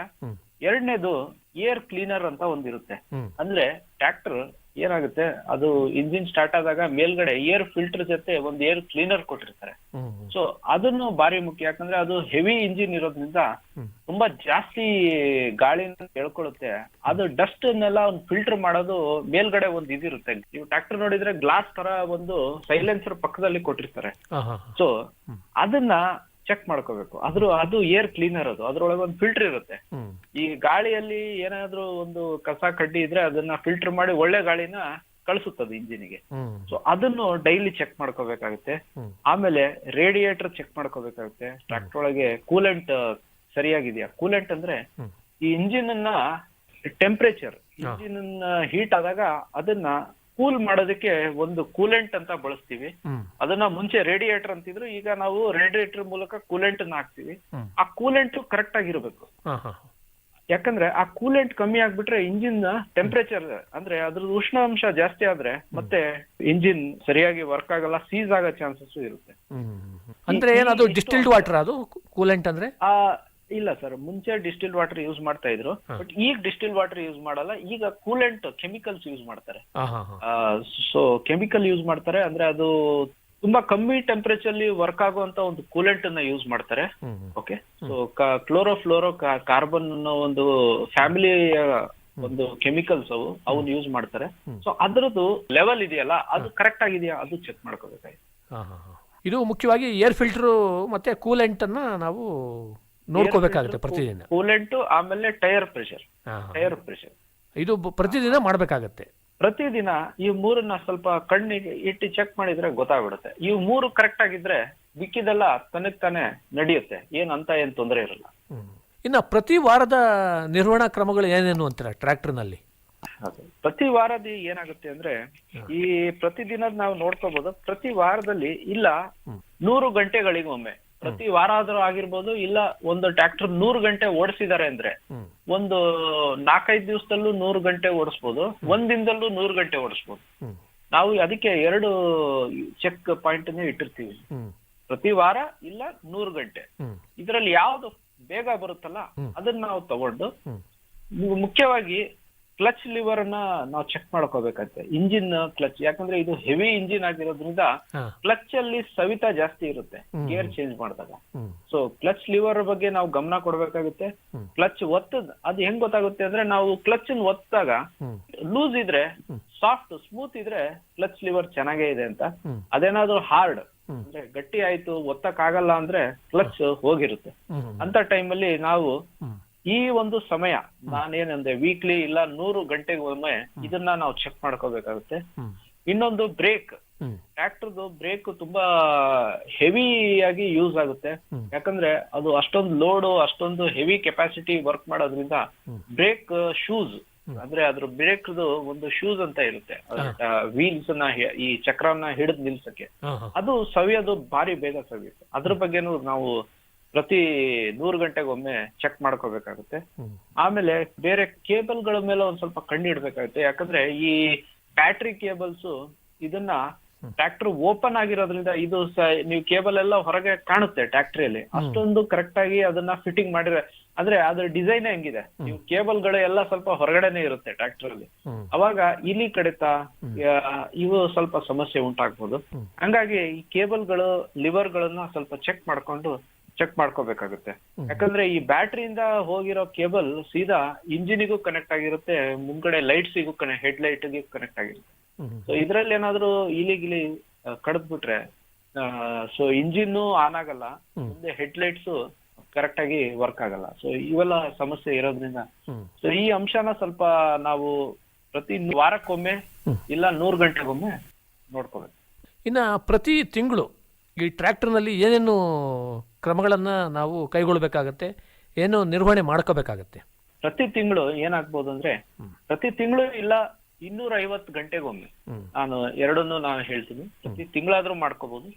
ಎರಡನೇದು ಏರ್ ಕ್ಲೀನರ್ ಅಂತ ಒಂದಿರುತ್ತೆ. ಅಂದ್ರೆ ಟ್ರ್ಯಾಕ್ಟರ್ ಏನಾಗುತ್ತೆ ಅದು ಇಂಜಿನ್ ಸ್ಟಾರ್ಟ್ ಆದಾಗ ಮೇಲ್ಗಡೆ ಏರ್ ಫಿಲ್ಟರ್ ಜೊತೆ ಒಂದು ಏರ್ ಕ್ಲೀನರ್ ಕೊಟ್ಟಿರ್ತಾರೆ. ಸೊ ಅದನ್ನು ಭಾರಿ ಮುಖ್ಯ. ಯಾಕಂದ್ರೆ ಅದು ಹೆವಿ ಇಂಜಿನ್ ಇರೋದ್ರಿಂದ ತುಂಬಾ ಜಾಸ್ತಿ ಗಾಳಿನ ಎಳ್ಕೊಳ್ಳುತ್ತೆ ಅದು ಡಸ್ಟ್ ನೆಲ್ಲ ಒಂದು ಫಿಲ್ಟರ್ ಮಾಡೋದು ಮೇಲ್ಗಡೆ ಒಂದು ಇದಿರುತ್ತೆ. ನೀವು ಟ್ರಾಕ್ಟರ್ ನೋಡಿದ್ರೆ ಗ್ಲಾಸ್ ತರ ಒಂದು ಸೈಲೆನ್ಸರ್ ಪಕ್ಕದಲ್ಲಿ ಕೊಟ್ಟಿರ್ತಾರೆ. ಸೊ ಅದನ್ನ ಚೆಕ್ ಮಾಡ್ಕೋಬೇಕು. ಅದ್ರ ಅದು ಏರ್ ಕ್ಲೀನರ್ ಅದು. ಅದ್ರೊಳಗೆ ಒಂದು ಫಿಲ್ಟರ್ ಇರುತ್ತೆ. ಈ ಗಾಳಿಯಲ್ಲಿ ಏನಾದ್ರೂ ಒಂದು ಕಸ ಕಡ್ಡಿ ಇದ್ರೆ ಅದನ್ನ ಫಿಲ್ಟರ್ ಮಾಡಿ ಒಳ್ಳೆ ಗಾಳಿನ ಕಳಿಸುತ್ತದೆ ಇಂಜಿನಿಗೆ ಸೊ ಅದನ್ನು ಡೈಲಿ ಚೆಕ್ ಮಾಡ್ಕೋಬೇಕಾಗುತ್ತೆ. ಆಮೇಲೆ ರೇಡಿಯೇಟರ್ ಚೆಕ್ ಮಾಡ್ಕೋಬೇಕಾಗುತ್ತೆ. ಟ್ರ್ಯಾಕ್ಟರ್ ಒಳಗೆ ಕೂಲೆಂಟ್ ಸರಿಯಾಗಿದೆಯಾ? ಕೂಲೆಂಟ್ ಅಂದ್ರೆ ಈ ಇಂಜಿನ್ ಅನ್ನ ಟೆಂಪರೇಚರ್ ಇಂಜಿನ್ ಹೀಟ್ ಆದಾಗ ಅದನ್ನ ಕೂಲ್ ಮಾಡೋದಕ್ಕೆ ಒಂದು ಕೂಲೆಂಟ್ ಅಂತ ಬಳಸ್ತೀವಿ. ಅದನ್ನ ಮುಂಚೆ ರೇಡಿಯೇಟರ್ ಅಂತಿದ್ರು ಈಗ ನಾವು ರೇಡಿಯೇಟರ್ ಮೂಲಕ ಕೂಲೆಂಟ್ ಹಾಕ್ತಿವಿ. ಆ ಕೂಲೆಂಟ್ ಕರೆಕ್ಟ್ ಆಗಿರ್ಬೇಕು. ಯಾಕಂದ್ರೆ ಆ ಕೂಲೆಂಟ್ ಕಮ್ಮಿ ಆಗ್ಬಿಟ್ರೆ ಇಂಜಿನ್ ಟೆಂಪರೇಚರ್ ಅಂದ್ರೆ ಅದ್ರದ್ದು ಉಷ್ಣಾಂಶ ಜಾಸ್ತಿ ಆದ್ರೆ ಮತ್ತೆ ಇಂಜಿನ್ ಸರಿಯಾಗಿ ವರ್ಕ್ ಆಗಲ್ಲ ಸೀಸ್ ಆಗೋ ಚಾನ್ಸಸ್ ಇರುತ್ತೆ. ಅಂದ್ರೆ ಏನದು ಡಿಸ್ಟಿಲ್ಡ್ ವಾಟರ್ ಅದು ಕೂಲೆಂಟ್ ಅಂದ್ರೆ? ಆ ಇಲ್ಲ ಸರ್ ಮುಂಚೆ ಡಿಸ್ಟಿಲ್ ವಾಟರ್ ಯೂಸ್ ಮಾಡ್ತಾ ಇದ್ರು ಬಟ್ ಈಗ ಡಿಸ್ಟಿಲ್ ವಾಟರ್ ಯೂಸ್ ಮಾಡಲ್ಲ ಈಗ ಕೂಲೆಂಟ್ ಕೆಮಿಕಲ್ಸ್ ಯೂಸ್ ಮಾಡ್ತಾರೆ. ಸೊ ಕೆಮಿಕಲ್ ಯೂಸ್ ಮಾಡ್ತಾರೆ ಅಂದ್ರೆ ಅದು ತುಂಬಾ ಕಮ್ಮಿ ಟೆಂಪರೇಚರ್ ಅಲ್ಲಿ ವರ್ಕ್ ಆಗುವಂತ ಒಂದು ಕೂಲೆಂಟ್ ಅನ್ನ ಯೂಸ್ ಮಾಡ್ತಾರೆ. ಓಕೆ ಸೊ ಕ್ಲೋರೋಫ್ಲೋರೋ ಕಾರ್ಬನ್ ಅನ್ನೋ ಒಂದು ಫ್ಯಾಮಿಲಿ ಒಂದು ಕೆಮಿಕಲ್ಸ್ ಅವು ಅವನ್ನ ಯೂಸ್ ಮಾಡ್ತಾರೆ. ಸೊ ಅದ್ರದ್ದು ಲೆವೆಲ್ ಇದೆಯಲ್ಲ ಅದು ಕರೆಕ್ಟ್ ಆಗಿದೆಯಾ ಅದು ಚೆಕ್ ಮಾಡ್ಕೋಬೇಕಾಗಿತ್ತು. ಇದು ಮುಖ್ಯವಾಗಿ ಏರ್ ಫಿಲ್ಟರ್ ಮತ್ತೆ ಕೂಲೆಂಟ್ ಅನ್ನ ನಾವು ನೋಡ್ಕೋಬೇಕಾಗುತ್ತೆ ಪ್ರತಿದಿನ. ಕೂಲೆಂಟ್ ಆಮೇಲೆ ಟೈರ್ ಪ್ರೆಷರ್. ಟೈರ್ ಪ್ರೆಷರ್ ಇದು ಪ್ರತಿದಿನ ಮಾಡಬೇಕಾಗತ್ತೆ. ಪ್ರತಿದಿನ ಈ ಮೂರನ್ನ ಸ್ವಲ್ಪ ಕಣ್ಣಿಗೆ ಇಟ್ಟು ಚೆಕ್ ಮಾಡಿದ್ರೆ ಗೊತ್ತಾಗ್ಬಿಡುತ್ತೆ. ಈ ಮೂರು ಕರೆಕ್ಟ್ ಆಗಿದ್ರೆ ಮಿಕ್ಕಿದೆಲ್ಲ ತನಕ್ ತಾನೇ ನಡೆಯುತ್ತೆ. ಏನ್ ಅಂತ ಏನ್ ತೊಂದರೆ ಇರಲ್ಲ. ಇನ್ನ ಪ್ರತಿ ವಾರದ ನಿರ್ವಹಣಾ ಕ್ರಮಗಳು ಏನೇನು ಅಂತೀರ ಟ್ರ್ಯಾಕ್ಟರ್ನಲ್ಲಿ? ಪ್ರತಿ ವಾರದ ಏನಾಗುತ್ತೆ ಅಂದ್ರೆ ಈ ಪ್ರತಿದಿನದ ನಾವು ನೋಡ್ಕೋಬಹುದು ಪ್ರತಿ ವಾರದಲ್ಲಿ ಇಲ್ಲ ನೂರು ಗಂಟೆಗಳಿಗೊಮ್ಮೆ. ಪ್ರತಿ ವಾರ ಆದ್ರೂ ಆಗಿರ್ಬೋದು ಇಲ್ಲ ಒಂದು ಟ್ರ್ಯಾಕ್ಟರ್ ನೂರು ಗಂಟೆ ಓಡಿಸಿದ್ದಾರೆ ಅಂದ್ರೆ. ಒಂದು ನಾಲ್ಕೈದು ದಿವಸದಲ್ಲೂ ನೂರು ಗಂಟೆ ಓಡಿಸ್ಬೋದು ಒಂದಿನದಲ್ಲೂ ದಿನದಲ್ಲೂ ನೂರು ಗಂಟೆ ಓಡಿಸ್ಬೋದು. ನಾವು ಅದಕ್ಕೆ ಎರಡು ಚೆಕ್ ಪಾಯಿಂಟ್ ಇಟ್ಟಿರ್ತೀವಿ. ಪ್ರತಿ ವಾರ ಇಲ್ಲ ನೂರು ಗಂಟೆ. ಇದರಲ್ಲಿ ಯಾವ್ದು ಬೇಗ ಬರುತ್ತಲ್ಲ ಅದನ್ನ ನಾವು ತಗೊಂಡು. ಮುಖ್ಯವಾಗಿ ಕ್ಲಚ್ ಲಿವರ್ ಅನ್ನ ನಾವು ಚೆಕ್ ಮಾಡ್ಕೋಬೇಕಂತೆ. ಇಂಜಿನ್ ಕ್ಲಚ್ ಯಾಕಂದ್ರೆ ಇದು ಹೆವಿ ಇಂಜಿನ್ ಆಗಿರೋದ್ರಿಂದ ಕ್ಲಚ್ ಅಲ್ಲಿ ಸವಿತ ಜಾಸ್ತಿ ಇರುತ್ತೆ ಗೇರ್ ಚೇಂಜ್ ಮಾಡಿದಾಗ. ಸೊ ಕ್ಲಚ್ ಲಿವರ್ ಬಗ್ಗೆ ನಾವು ಗಮನ ಕೊಡ್ಬೇಕಾಗುತ್ತೆ. ಕ್ಲಚ್ ಒತ್ತದ್ ಅದು ಹೆಂಗ್ ಗೊತ್ತಾಗುತ್ತೆ ಅಂದ್ರೆ ನಾವು ಕ್ಲಚ್ ಒತ್ತಾಗ ಲೂಸ್ ಇದ್ರೆ ಸಾಫ್ಟ್ ಸ್ಮೂತ್ ಇದ್ರೆ ಕ್ಲಚ್ ಲಿವರ್ ಚೆನ್ನಾಗೇ ಇದೆ ಅಂತ. ಅದೇನಾದ್ರು ಹಾರ್ಡ್ ಅಂದ್ರೆ ಗಟ್ಟಿ ಆಯ್ತು ಒತ್ತಕ್ಕಾಗಲ್ಲ ಅಂದ್ರೆ ಕ್ಲಚ್ ಹೋಗಿರುತ್ತೆ. ಅಂತ ಅಂತ ಟೈಮಲ್ಲಿ ನಾವು. ಈ ಒಂದು ಸಮಯ ನಾನೇನಂದ್ರೆ ವೀಕ್ಲಿ ಇಲ್ಲ ನೂರು ಗಂಟೆಗೆ ಒಮ್ಮೆ ಇದನ್ನ ನಾವು ಚೆಕ್ ಮಾಡ್ಕೋಬೇಕಾಗುತ್ತೆ. ಇನ್ನೊಂದು ಬ್ರೇಕ್ ಟ್ರ್ಯಾಕ್ಟರ್ದು ಬ್ರೇಕ್ ತುಂಬಾ ಹೆವಿ ಆಗಿ ಯೂಸ್ ಆಗುತ್ತೆ. ಯಾಕಂದ್ರೆ ಅದು ಅಷ್ಟೊಂದು ಲೋಡ್ ಅಷ್ಟೊಂದು ಹೆವಿ ಕೆಪಾಸಿಟಿ ವರ್ಕ್ ಮಾಡೋದ್ರಿಂದ ಬ್ರೇಕ್ ಶೂಸ್ ಅಂದ್ರೆ ಅದ್ರ ಬ್ರೇಕ್ ಒಂದು ಶೂಸ್ ಅಂತ ಇರುತ್ತೆ. ವೀಲ್ಸ್ನ ಈ ಚಕ್ರನ ಹಿಡಿದ್ ನಿಲ್ಸಕ್ಕೆ. ಅದು ಸವಿಯೋದು ಭಾರಿ ಬೇಗ ಸವಿಯುತ್ತೆ. ಅದ್ರ ಬಗ್ಗೆನೂ ನಾವು ಪ್ರತಿ ನೂರು ಗಂಟೆಗೊಮ್ಮೆ ಚೆಕ್ ಮಾಡ್ಕೋಬೇಕಾಗುತ್ತೆ. ಆಮೇಲೆ ಬೇರೆ ಕೇಬಲ್ಗಳ ಮೇಲೆ ಒಂದ್ ಸ್ವಲ್ಪ ಕಣ್ಣು ಇಡ್ಬೇಕಾಗುತ್ತೆ. ಯಾಕಂದ್ರೆ ಈ ಬ್ಯಾಟ್ರಿ ಕೇಬಲ್ಸ್ ಇದನ್ನ ಟ್ರ್ಯಾಕ್ಟರ್ ಓಪನ್ ಆಗಿರೋದ್ರಿಂದ ಇದು ನೀವು ಕೇಬಲ್ ಎಲ್ಲ ಹೊರಗೆ ಕಾಣುತ್ತೆ ಟ್ರ್ಯಾಕ್ಟ್ರಿಯಲ್ಲಿ. ಅಷ್ಟೊಂದು ಕರೆಕ್ಟ್ ಆಗಿ ಅದನ್ನ ಫಿಟ್ಟಿಂಗ್ ಮಾಡಿದ್ರೆ ಅಂದ್ರೆ ಅದ್ರ ಡಿಸೈನ್ ಹೆಂಗಿದೆ? ನೀವು ಕೇಬಲ್ಗಳು ಎಲ್ಲ ಸ್ವಲ್ಪ ಹೊರಗಡೆನೆ ಇರುತ್ತೆ ಟ್ರ್ಯಾಕ್ಟರ್ ಅಲ್ಲಿ. ಅವಾಗ ಇಲಿ ಕಡಿತ ಇವು ಸ್ವಲ್ಪ ಸಮಸ್ಯೆ ಉಂಟಾಗ್ಬೋದು. ಹಂಗಾಗಿ ಈ ಕೇಬಲ್ಗಳು ಲಿವರ್ ಗಳನ್ನ ಸ್ವಲ್ಪ ಚೆಕ್ ಮಾಡ್ಕೊಂಡು ಚೆಕ್ ಮಾಡ್ಕೋಬೇಕಾಗುತ್ತೆ. ಯಾಕಂದ್ರೆ ಈ ಬ್ಯಾಟ್ರಿಯಿಂದ ಹೋಗಿರೋ ಕೇಬಲ್ ಸೀದಾ ಇಂಜಿನಿಗೂ ಕನೆಕ್ಟ್ ಆಗಿರುತ್ತೆ ಮುಂದ್ಗಡೆ ಲೈಟ್ಸಿಗೂ ಕನೆ ಹೆಡ್ ಲೈಟ್ಗೆ ಕನೆಕ್ಟ್ ಆಗಿರುತ್ತೆ. ಸೊ ಇದ್ರಲ್ಲಿ ಏನಾದ್ರು ಇಲಿ ಗಿಲಿ ಕಡ್ದ್ ಬಿಟ್ರೆ ಸೊ ಇಂಜಿನ್ ಆನ್ ಆಗಲ್ಲ ಮುಂದೆ ಹೆಡ್ ಲೈಟ್ಸ್ ಕರೆಕ್ಟ್ ಆಗಿ ವರ್ಕ್ ಆಗಲ್ಲ. ಸೊ ಇವೆಲ್ಲ ಸಮಸ್ಯೆ ಇರೋದ್ರಿಂದ. ಸೊ ಈ ಅಂಶನ ಸ್ವಲ್ಪ ನಾವು ಪ್ರತಿ ವಾರಕ್ಕೊಮ್ಮೆ ಇಲ್ಲ ನೂರ್ ಗಂಟೆಗೊಮ್ಮೆ ನೋಡ್ಕೋಬೇಕು. ಇನ್ನ ಪ್ರತಿ ತಿಂಗಳು ಈ ಟ್ರ್ಯಾಕ್ಟರ್ನಲ್ಲಿ ಏನೇನು ಕ್ರಮಗಳನ್ನು ನಾವು ಕೈಗೊಳ್ಳಬೇಕಾಗತ್ತೆ ಏನು ನಿರ್ವಹಣೆ ಮಾಡ್ಕೋಬೇಕಾಗತ್ತೆ? ಪ್ರತಿ ತಿಂಗಳು ಏನಾಗ್ಬೋದು ಅಂದ್ರೆ ಪ್ರತಿ ತಿಂಗಳು ಇಲ್ಲ ಇನ್ನೂರ ಐವತ್ತು ಗಂಟೆಗೊಮ್ಮೆ ನಾನು ಎರಡನ್ನೂ ನಾನು ಹೇಳ್ತೀನಿ. ಪ್ರತಿ ತಿಂಗಳಾದ್ರೂ ಮಾಡ್ಕೋಬಹುದು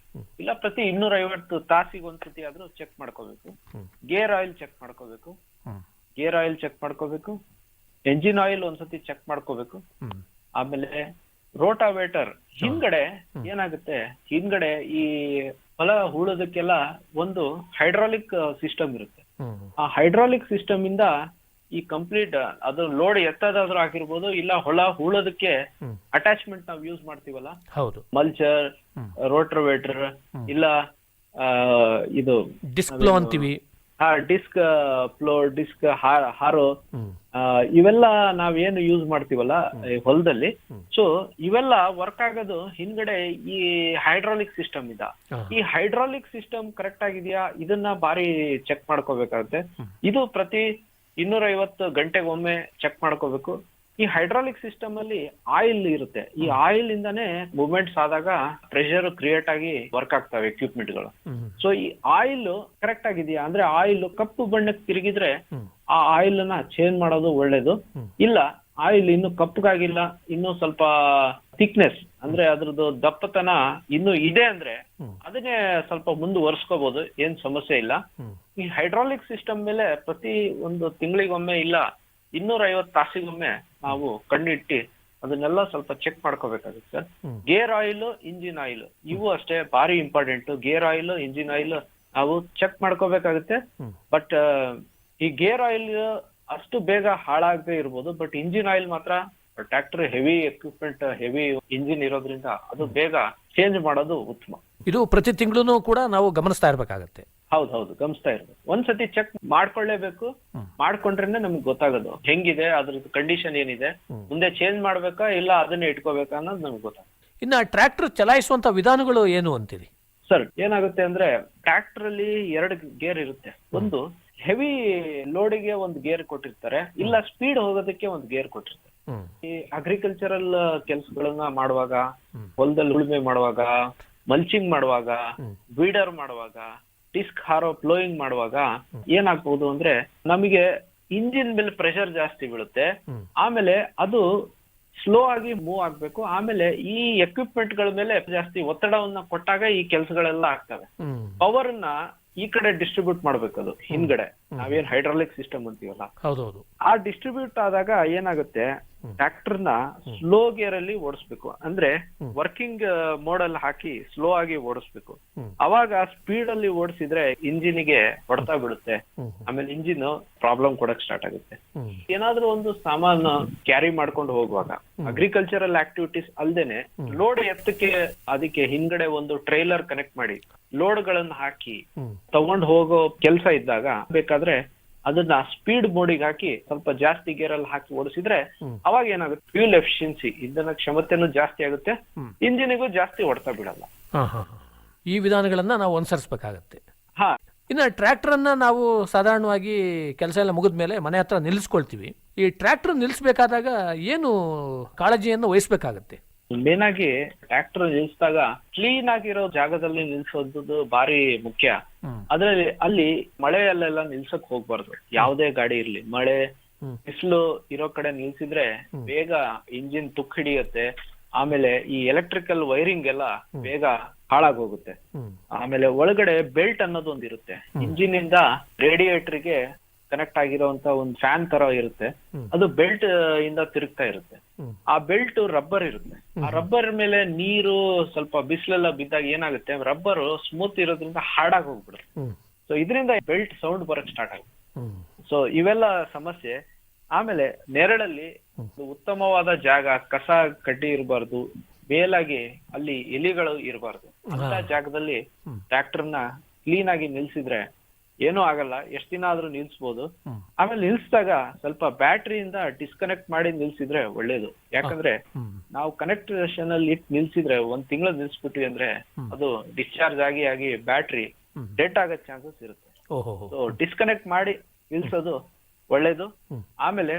ಇಲ್ಲ ಪ್ರತಿ ಇನ್ನೂರ ಐವತ್ತು ತಾಸಿಗೆ ಒಂದ್ಸತಿ ಆದ್ರೂ ಚೆಕ್ ಮಾಡ್ಕೋಬೇಕು. ಗೇರ್ ಆಯಿಲ್ ಚೆಕ್ ಮಾಡ್ಕೋಬೇಕು. ಗೇರ್ ಆಯಿಲ್ ಚೆಕ್ ಮಾಡ್ಕೋಬೇಕು. ಎಂಜಿನ್ ಆಯಿಲ್ ಒಂದ್ಸತಿ ಚೆಕ್ ಮಾಡ್ಕೋಬೇಕು. ಆಮೇಲೆ ರೋಟಾವೇಟರ್ ಹಿಂದ್ಗಡೆ ಏನಾಗುತ್ತೆ? ಹಿಂದ್ಗಡೆ ಈ ಹೊಲ ಹೂಳೋದಕ್ಕೆಲ್ಲ ಒಂದು ಹೈಡ್ರಾಲಿಕ್ ಸಿಸ್ಟಮ್ ಇರುತ್ತೆ. ಆ ಹೈಡ್ರಾಲಿಕ್ ಸಿಸ್ಟಮ್ ಇಂದ ಈ ಕಂಪ್ಲೀಟ್ ಅದು ಲೋಡ್ ಎತ್ತದಾದ್ರೂ ಆಗಿರ್ಬೋದು ಇಲ್ಲ ಹೊಲ ಹೂಳೋದಕ್ಕೆ ಅಟ್ಯಾಚ್ಮೆಂಟ್ ನಾವು ಯೂಸ್ ಮಾಡ್ತೀವಲ್ಲ? ಹೌದು. ಮಲ್ಚರ್ ರೋಟ್ರವೇಟರ್ ಇಲ್ಲ ಇದು ಡಿಸ್ಪ್ಲೋ ಅಂತೀವಿ. ಹಾ ಡಿಸ್ಕ್ ಫ್ಲೋ ಡಿಸ್ಕ್ ಹಾರೋ ಇವೆಲ್ಲ ನಾವೇನು ಯೂಸ್ ಮಾಡ್ತೀವಲ್ಲ ಹೊಲದಲ್ಲಿ. ಸೊ ಇವೆಲ್ಲ ವರ್ಕ್ ಆಗೋದು ಹಿಂದ್ಗಡೆ ಈ ಹೈಡ್ರಾಲಿಕ್ ಸಿಸ್ಟಮ್ ಇದ. ಈ ಹೈಡ್ರಾಲಿಕ್ ಸಿಸ್ಟಮ್ ಕರೆಕ್ಟ್ ಆಗಿದೆಯಾ? ಇದನ್ನ ಬಾರಿ ಚೆಕ್ ಮಾಡ್ಕೋಬೇಕಾಗುತ್ತೆ. ಇದು ಪ್ರತಿ ಇನ್ನೂರ ಐವತ್ತು ಗಂಟೆಗೊಮ್ಮೆ ಚೆಕ್ ಮಾಡ್ಕೋಬೇಕು. ಈ ಹೈಡ್ರಾಲಿಕ್ ಸಿಸ್ಟಮ್ ಅಲ್ಲಿ ಆಯಿಲ್ ಇರುತ್ತೆ. ಈ ಆಯಿಲ್ ಇಂದಾನೇ ಮೂವ್ಮೆಂಟ್ಸ್ ಆದಾಗ ಪ್ರೆಷರ್ ಕ್ರಿಯೇಟ್ ಆಗಿ ವರ್ಕ್ ಆಗ್ತವೆ ಎಕ್ವಿಪ್ಮೆಂಟ್ಗಳು. ಸೊ ಈ ಆಯಿಲ್ ಕರೆಕ್ಟ್ ಆಗಿದೆಯಾ? ಅಂದ್ರೆ ಆಯಿಲ್ ಕಪ್ಪು ಬಣ್ಣಕ್ಕೆ ತಿರುಗಿದ್ರೆ ಆ ಆಯಿಲ್ನ ಚೇಂಜ್ ಮಾಡೋದು ಒಳ್ಳೇದು. ಇಲ್ಲ ಆಯಿಲ್ ಇನ್ನು ಕಪ್ಪಗಾಗಿಲ್ಲ ಇನ್ನು ಸ್ವಲ್ಪ ಥಿಕ್ನೆಸ್ ಅಂದ್ರೆ ಅದ್ರದ್ದು ದಪ್ಪತನ ಇನ್ನು ಇದೆ ಅಂದ್ರೆ ಅದನ್ನೇ ಸ್ವಲ್ಪ ಮುಂದುವರ್ಸ್ಕೋಬಹುದು ಏನ್ ಸಮಸ್ಯೆ ಇಲ್ಲ. ಈ ಹೈಡ್ರಾಲಿಕ್ ಸಿಸ್ಟಮ್ ಮೇಲೆ ಪ್ರತಿ ಒಂದು ತಿಂಗಳಿಗೊಮ್ಮೆ ಇಲ್ಲ ಇನ್ನೂರ ಐವತ್ತು ತಾಸಿಗೊಮ್ಮೆ ನಾವು ಕಣ್ಣಿಟ್ಟಿ ಅದನ್ನೆಲ್ಲ ಸ್ವಲ್ಪ ಚೆಕ್ ಮಾಡ್ಕೋಬೇಕಾಗುತ್ತೆ sir gear oil engine oil ಇವು ಅಷ್ಟೇ ಭಾರಿ important gear oil engine oil ನಾವು ಚೆಕ್ ಮಾಡ್ಕೋಬೇಕಾಗುತ್ತೆ. ಬಟ್ ಈ ಗೇರ್ ಆಯಿಲ್ ಅಷ್ಟು ಬೇಗ ಹಾಳಾಗದೆ ಇರ್ಬೋದು. ಬಟ್ ಇಂಜಿನ್ ಆಯಿಲ್ ಮಾತ್ರ tractor heavy equipment heavy engine ಇರೋದ್ರಿಂದ ಅದು ಬೇಗ ಚೇಂಜ್ ಮಾಡೋದು ಉತ್ತಮ. ಇದು ಪ್ರತಿ ತಿಂಗಳು ಕೂಡ ನಾವು ಗಮನಿಸ್ತಾ ಇರಬೇಕಾಗತ್ತೆ. ಹೌದು ಹೌದು ಗಮನಿಸ್ತಾ ಇರ್ಬೇಕು ಒಂದ್ಸತಿ ಚೆಕ್ ಮಾಡ್ಕೊಳ್ಳೇಬೇಕು. ಮಾಡ್ಕೊಂಡ್ರೇನೆ ನಮ್ಗೆ ಗೊತ್ತಾಗೋದು. ಹೆಂಗಿದೆ ಅದ್ರ ಕಂಡೀಷನ್ ಏನಿದೆ? ಮುಂದೆ ಚೇಂಜ್ ಮಾಡ್ಬೇಕಾ ಇಲ್ಲ ಅದನ್ನೇ ಇಟ್ಕೋಬೇಕಾ ಅನ್ನೋದು ನಮ್ಗೆ ಗೊತ್ತಾಗುತ್ತೆ. ಇನ್ನ ಟ್ರ್ಯಾಕ್ಟರ್ ಚಲಾಯಿಸುವಂತ ವಿಧಾನಗಳು ಏನು ಅಂತೀರಿ? ಸರ್ ಏನಾಗುತ್ತೆ ಅಂದ್ರೆ ಟ್ರ್ಯಾಕ್ಟರ್ ಅಲ್ಲಿ ಎರಡು ಗೇರ್ ಇರುತ್ತೆ. ಒಂದು ಹೆವಿ ಲೋಡಿಗೆ ಒಂದು ಗೇರ್ ಕೊಟ್ಟಿರ್ತಾರೆ ಇಲ್ಲ ಸ್ಪೀಡ್ ಹೋಗೋದಕ್ಕೆ ಒಂದು ಗೇರ್ ಕೊಟ್ಟಿರ್ತಾರೆ. ಈ ಅಗ್ರಿಕಲ್ಚರಲ್ ಕೆಲಸಗಳನ್ನ ಮಾಡುವಾಗ ಹೊಲದಲ್ಲಿ ಉಳುಮೆ ಮಾಡುವಾಗ ಮಲ್ಚಿಂಗ್ ಮಾಡುವಾಗ ಬೀಡರ್ ಮಾಡುವಾಗ ಡಿಸ್ಕ್ ಹಾರೋ ಪ್ಲೋಯಿಂಗ್ ಮಾಡುವಾಗ ಏನಾಗ್ಬಹುದು ಅಂದ್ರೆ ನಮಗೆ ಇಂಜಿನ್ ಮೇಲೆ ಪ್ರೆಷರ್ ಜಾಸ್ತಿ ಬೀಳುತ್ತೆ. ಆಮೇಲೆ ಅದು ಸ್ಲೋ ಆಗಿ ಮೂವ್ ಆಗ್ಬೇಕು. ಆಮೇಲೆ ಈ ಎಕ್ವಿಪ್ಮೆಂಟ್ಗಳ ಮೇಲೆ ಜಾಸ್ತಿ ಒತ್ತಡವನ್ನ ಕೊಟ್ಟಾಗ ಈ ಕೆಲಸಗಳೆಲ್ಲ ಆಗ್ತವೆ. ಪವರ್ನ ಈ ಕಡೆ ಡಿಸ್ಟ್ರಿಬ್ಯೂಟ್ ಮಾಡ್ಬೇಕು ಅದು ಹಿಂದ್ಗಡೆ. ನಾವೇನ್ ಹೈಡ್ರಾಲಿಕ್ ಸಿಸ್ಟಮ್ ಅಂತೀವಲ್ಲ? ಹೌದೌದು. ಆ ಡಿಸ್ಟ್ರಿಬ್ಯೂಟ್ ಆದಾಗ ಏನಾಗುತ್ತೆ? ಟ್ರ್ಯಾಕ್ಟರ್ನ ನ ಸ್ಲೋ ಗೇರ್ ಅಲ್ಲಿ ಓಡಿಸ್ಬೇಕು. ಅಂದ್ರೆ ವರ್ಕಿಂಗ್ ಮೋಡ್ ಅಲ್ಲಿ ಹಾಕಿ ಸ್ಲೋ ಆಗಿ ಓಡಿಸ್ಬೇಕು. ಅವಾಗ ಸ್ಪೀಡ್ ಅಲ್ಲಿ ಓಡಿಸಿದ್ರೆ ಇಂಜಿನಿಗೆ ಹೊಡೆತ ಬಿಡುತ್ತೆ. ಆಮೇಲೆ ಇಂಜಿನ್ ಪ್ರಾಬ್ಲಮ್ ಕೊಡಕ್ ಸ್ಟಾರ್ಟ್ ಆಗುತ್ತೆ. ಏನಾದ್ರೂ ಒಂದು ಸಾಮಾನು ಕ್ಯಾರಿ ಮಾಡ್ಕೊಂಡು ಹೋಗುವಾಗ ಅಗ್ರಿಕಲ್ಚರಲ್ ಆಕ್ಟಿವಿಟೀಸ್ ಅಲ್ದೇನೆ ಲೋಡ್ ಎತ್ತಕ್ಕೆ ಅದಕ್ಕೆ ಹಿಂದ್ಗಡೆ ಒಂದು ಟ್ರೈಲರ್ ಕನೆಕ್ಟ್ ಮಾಡಿ ಲೋಡ್ ಗಳನ್ನ ಹಾಕಿ ತಗೊಂಡ್ ಹೋಗೋ ಕೆಲಸ ಇದ್ದಾಗ ಬೇಕಾದ್ರೆ ಅದನ್ನ ಸ್ಪೀಡ್ ಮೋಡಿಗೆ ಹಾಕಿ ಸ್ವಲ್ಪ ಜಾಸ್ತಿ ಗೇರ್ ಅಲ್ಲಿ ಹಾಕಿ ಓಡಿಸಿದ್ರೆ ಅವಾಗ ಏನಾಗುತ್ತೆ? ಫ್ಯೂಲ್ ಎಫಿಷಿಯನ್ಸಿ ಇಂಧನ ಕ್ಷಮತೆನೂ ಜಾಸ್ತಿ ಆಗುತ್ತೆ. ಇಂಜಿನಿಗೂ ಜಾಸ್ತಿ ಹೊಡ್ತಾ ಬಿಡಲ್ಲ. ಈ ವಿಧಾನಗಳನ್ನ ನಾವು ಅನುಸರಿಸಬೇಕಾಗತ್ತೆ. ಹಾ. ಇನ್ನು ಅನ್ನ ನಾವು ಸಾಧಾರಣವಾಗಿ ಕೆಲಸ ಎಲ್ಲ ಮುಗಿದ ಮೇಲೆ ಮನೆ ಹತ್ರ ನಿಲ್ಲಿಸ್ಕೊಳ್ತೀವಿ. ಈ ಟ್ರ್ಯಾಕ್ಟರ್ ನಿಲ್ಲಿಸಬೇಕಾದಾಗ ಏನು ಕಾಳಜಿಯನ್ನು ವಹಿಸ್ಬೇಕಾಗತ್ತೆ? ಮೇನ್ ಆಗಿ ಟ್ರ್ಯಾಕ್ಟರ್ ನಿಲ್ಸಿದಾಗ ಕ್ಲೀನ್ ಆಗಿರೋ ಜಾಗದಲ್ಲಿ ನಿಲ್ಸೋದು ಬಾರಿ ಮುಖ್ಯ. ಅದ್ರಲ್ಲಿ ಅಲ್ಲಿ ಮಳೆಯಲ್ಲೆಲ್ಲ ನಿಲ್ಸಕ್ ಹೋಗ್ಬಾರ್ದು. ಯಾವುದೇ ಗಾಡಿ ಇರ್ಲಿ. ಮಳೆ ಬಿಸಿಲು ಇರೋ ಕಡೆ ನಿಲ್ಸಿದ್ರೆ ಬೇಗ ಇಂಜಿನ್ ತುಕ್ ಹಿಡಿಯುತ್ತೆ. ಆಮೇಲೆ ಈ ಎಲೆಕ್ಟ್ರಿಕಲ್ ವೈರಿಂಗ್ ಎಲ್ಲ ಬೇಗ ಹಾಳಾಗೋಗುತ್ತೆ. ಆಮೇಲೆ ಒಳಗಡೆ ಬೆಲ್ಟ್ ಅನ್ನೋದು ಒಂದಿರುತ್ತೆ. ಇಂಜಿನ್ ಇಂದ ರೇಡಿಯೇಟರ್ಗೆ ಕನೆಕ್ಟ್ ಆಗಿರುವಂತ ಒಂದು ಫ್ಯಾನ್ ತರ ಇರುತ್ತೆ. ಅದು ಬೆಲ್ಟ್ ಇಂದ ತಿರುಗ್ತಾ ಇರುತ್ತೆ. ಆ ಬೆಲ್ಟ್ ರಬ್ಬರ್ ಇರುತ್ತೆ. ಆ ರಬ್ಬರ್ ಮೇಲೆ ನೀರು ಸ್ವಲ್ಪ ಬಿಸಿಲೆಲ್ಲ ಬಿದ್ದಾಗ ಏನಾಗುತ್ತೆ? ರಬ್ಬರ್ ಸ್ಮೂತ್ ಇರೋದ್ರಿಂದ ಹಾರ್ಡಾಗಿ ಹೋಗ್ಬಿಡುತ್ತೆ. ಸೊ ಇದರಿಂದ ಬೆಲ್ಟ್ ಸೌಂಡ್ ಬರಕ್ ಸ್ಟಾರ್ಟ್ ಆಗುತ್ತೆ. ಸೊ ಇವೆಲ್ಲ ಸಮಸ್ಯೆ. ಆಮೇಲೆ ನೆರಳಲ್ಲಿ ಉತ್ತಮವಾದ ಜಾಗ ಕಸ ಕಡ್ಡಿ ಇರಬಾರ್ದು ಮೇಲಾಗಿ ಅಲ್ಲಿ ಎಲಿಗಳು ಇರಬಾರ್ದು. ಅಂತ ಜಾಗದಲ್ಲಿ ಟ್ರ್ಯಾಕ್ಟರ್ನ ಕ್ಲೀನ್ ಆಗಿ ನಿಲ್ಸಿದ್ರೆ ಏನೂ ಆಗಲ್ಲ ಎಷ್ಟು ದಿನ ಆದ್ರೂ ನಿಲ್ಸ್ಬೋದು. ಆಮೇಲೆ ನಿಲ್ಸಿದಾಗ ಸ್ವಲ್ಪ ಬ್ಯಾಟ್ರಿಯಿಂದ ಡಿಸ್ಕನೆಕ್ಟ್ ಮಾಡಿ ನಿಲ್ಸಿದ್ರೆ ಒಳ್ಳೇದು. ಯಾಕಂದ್ರೆ ನಾವು ಕನೆಕ್ಟೇಷನ್ ಅಲ್ಲಿ ಇಟ್ಟು ನಿಲ್ಸಿದ್ರೆ ಒಂದ್ ತಿಂಗಳು ನಿಲ್ಸ್ಬಿಟ್ವಿ ಅಂದ್ರೆ ಅದು ಡಿಸ್ಚಾರ್ಜ್ ಆಗಿ ಆಗಿ ಬ್ಯಾಟ್ರಿ ಡೆಡ್ ಆಗೋ ಚಾನ್ಸಸ್ ಇರುತ್ತೆ. ಸೊ ಡಿಸ್ಕನೆಕ್ಟ್ ಮಾಡಿ ನಿಲ್ಸೋದು ಒಳ್ಳೇದು. ಆಮೇಲೆ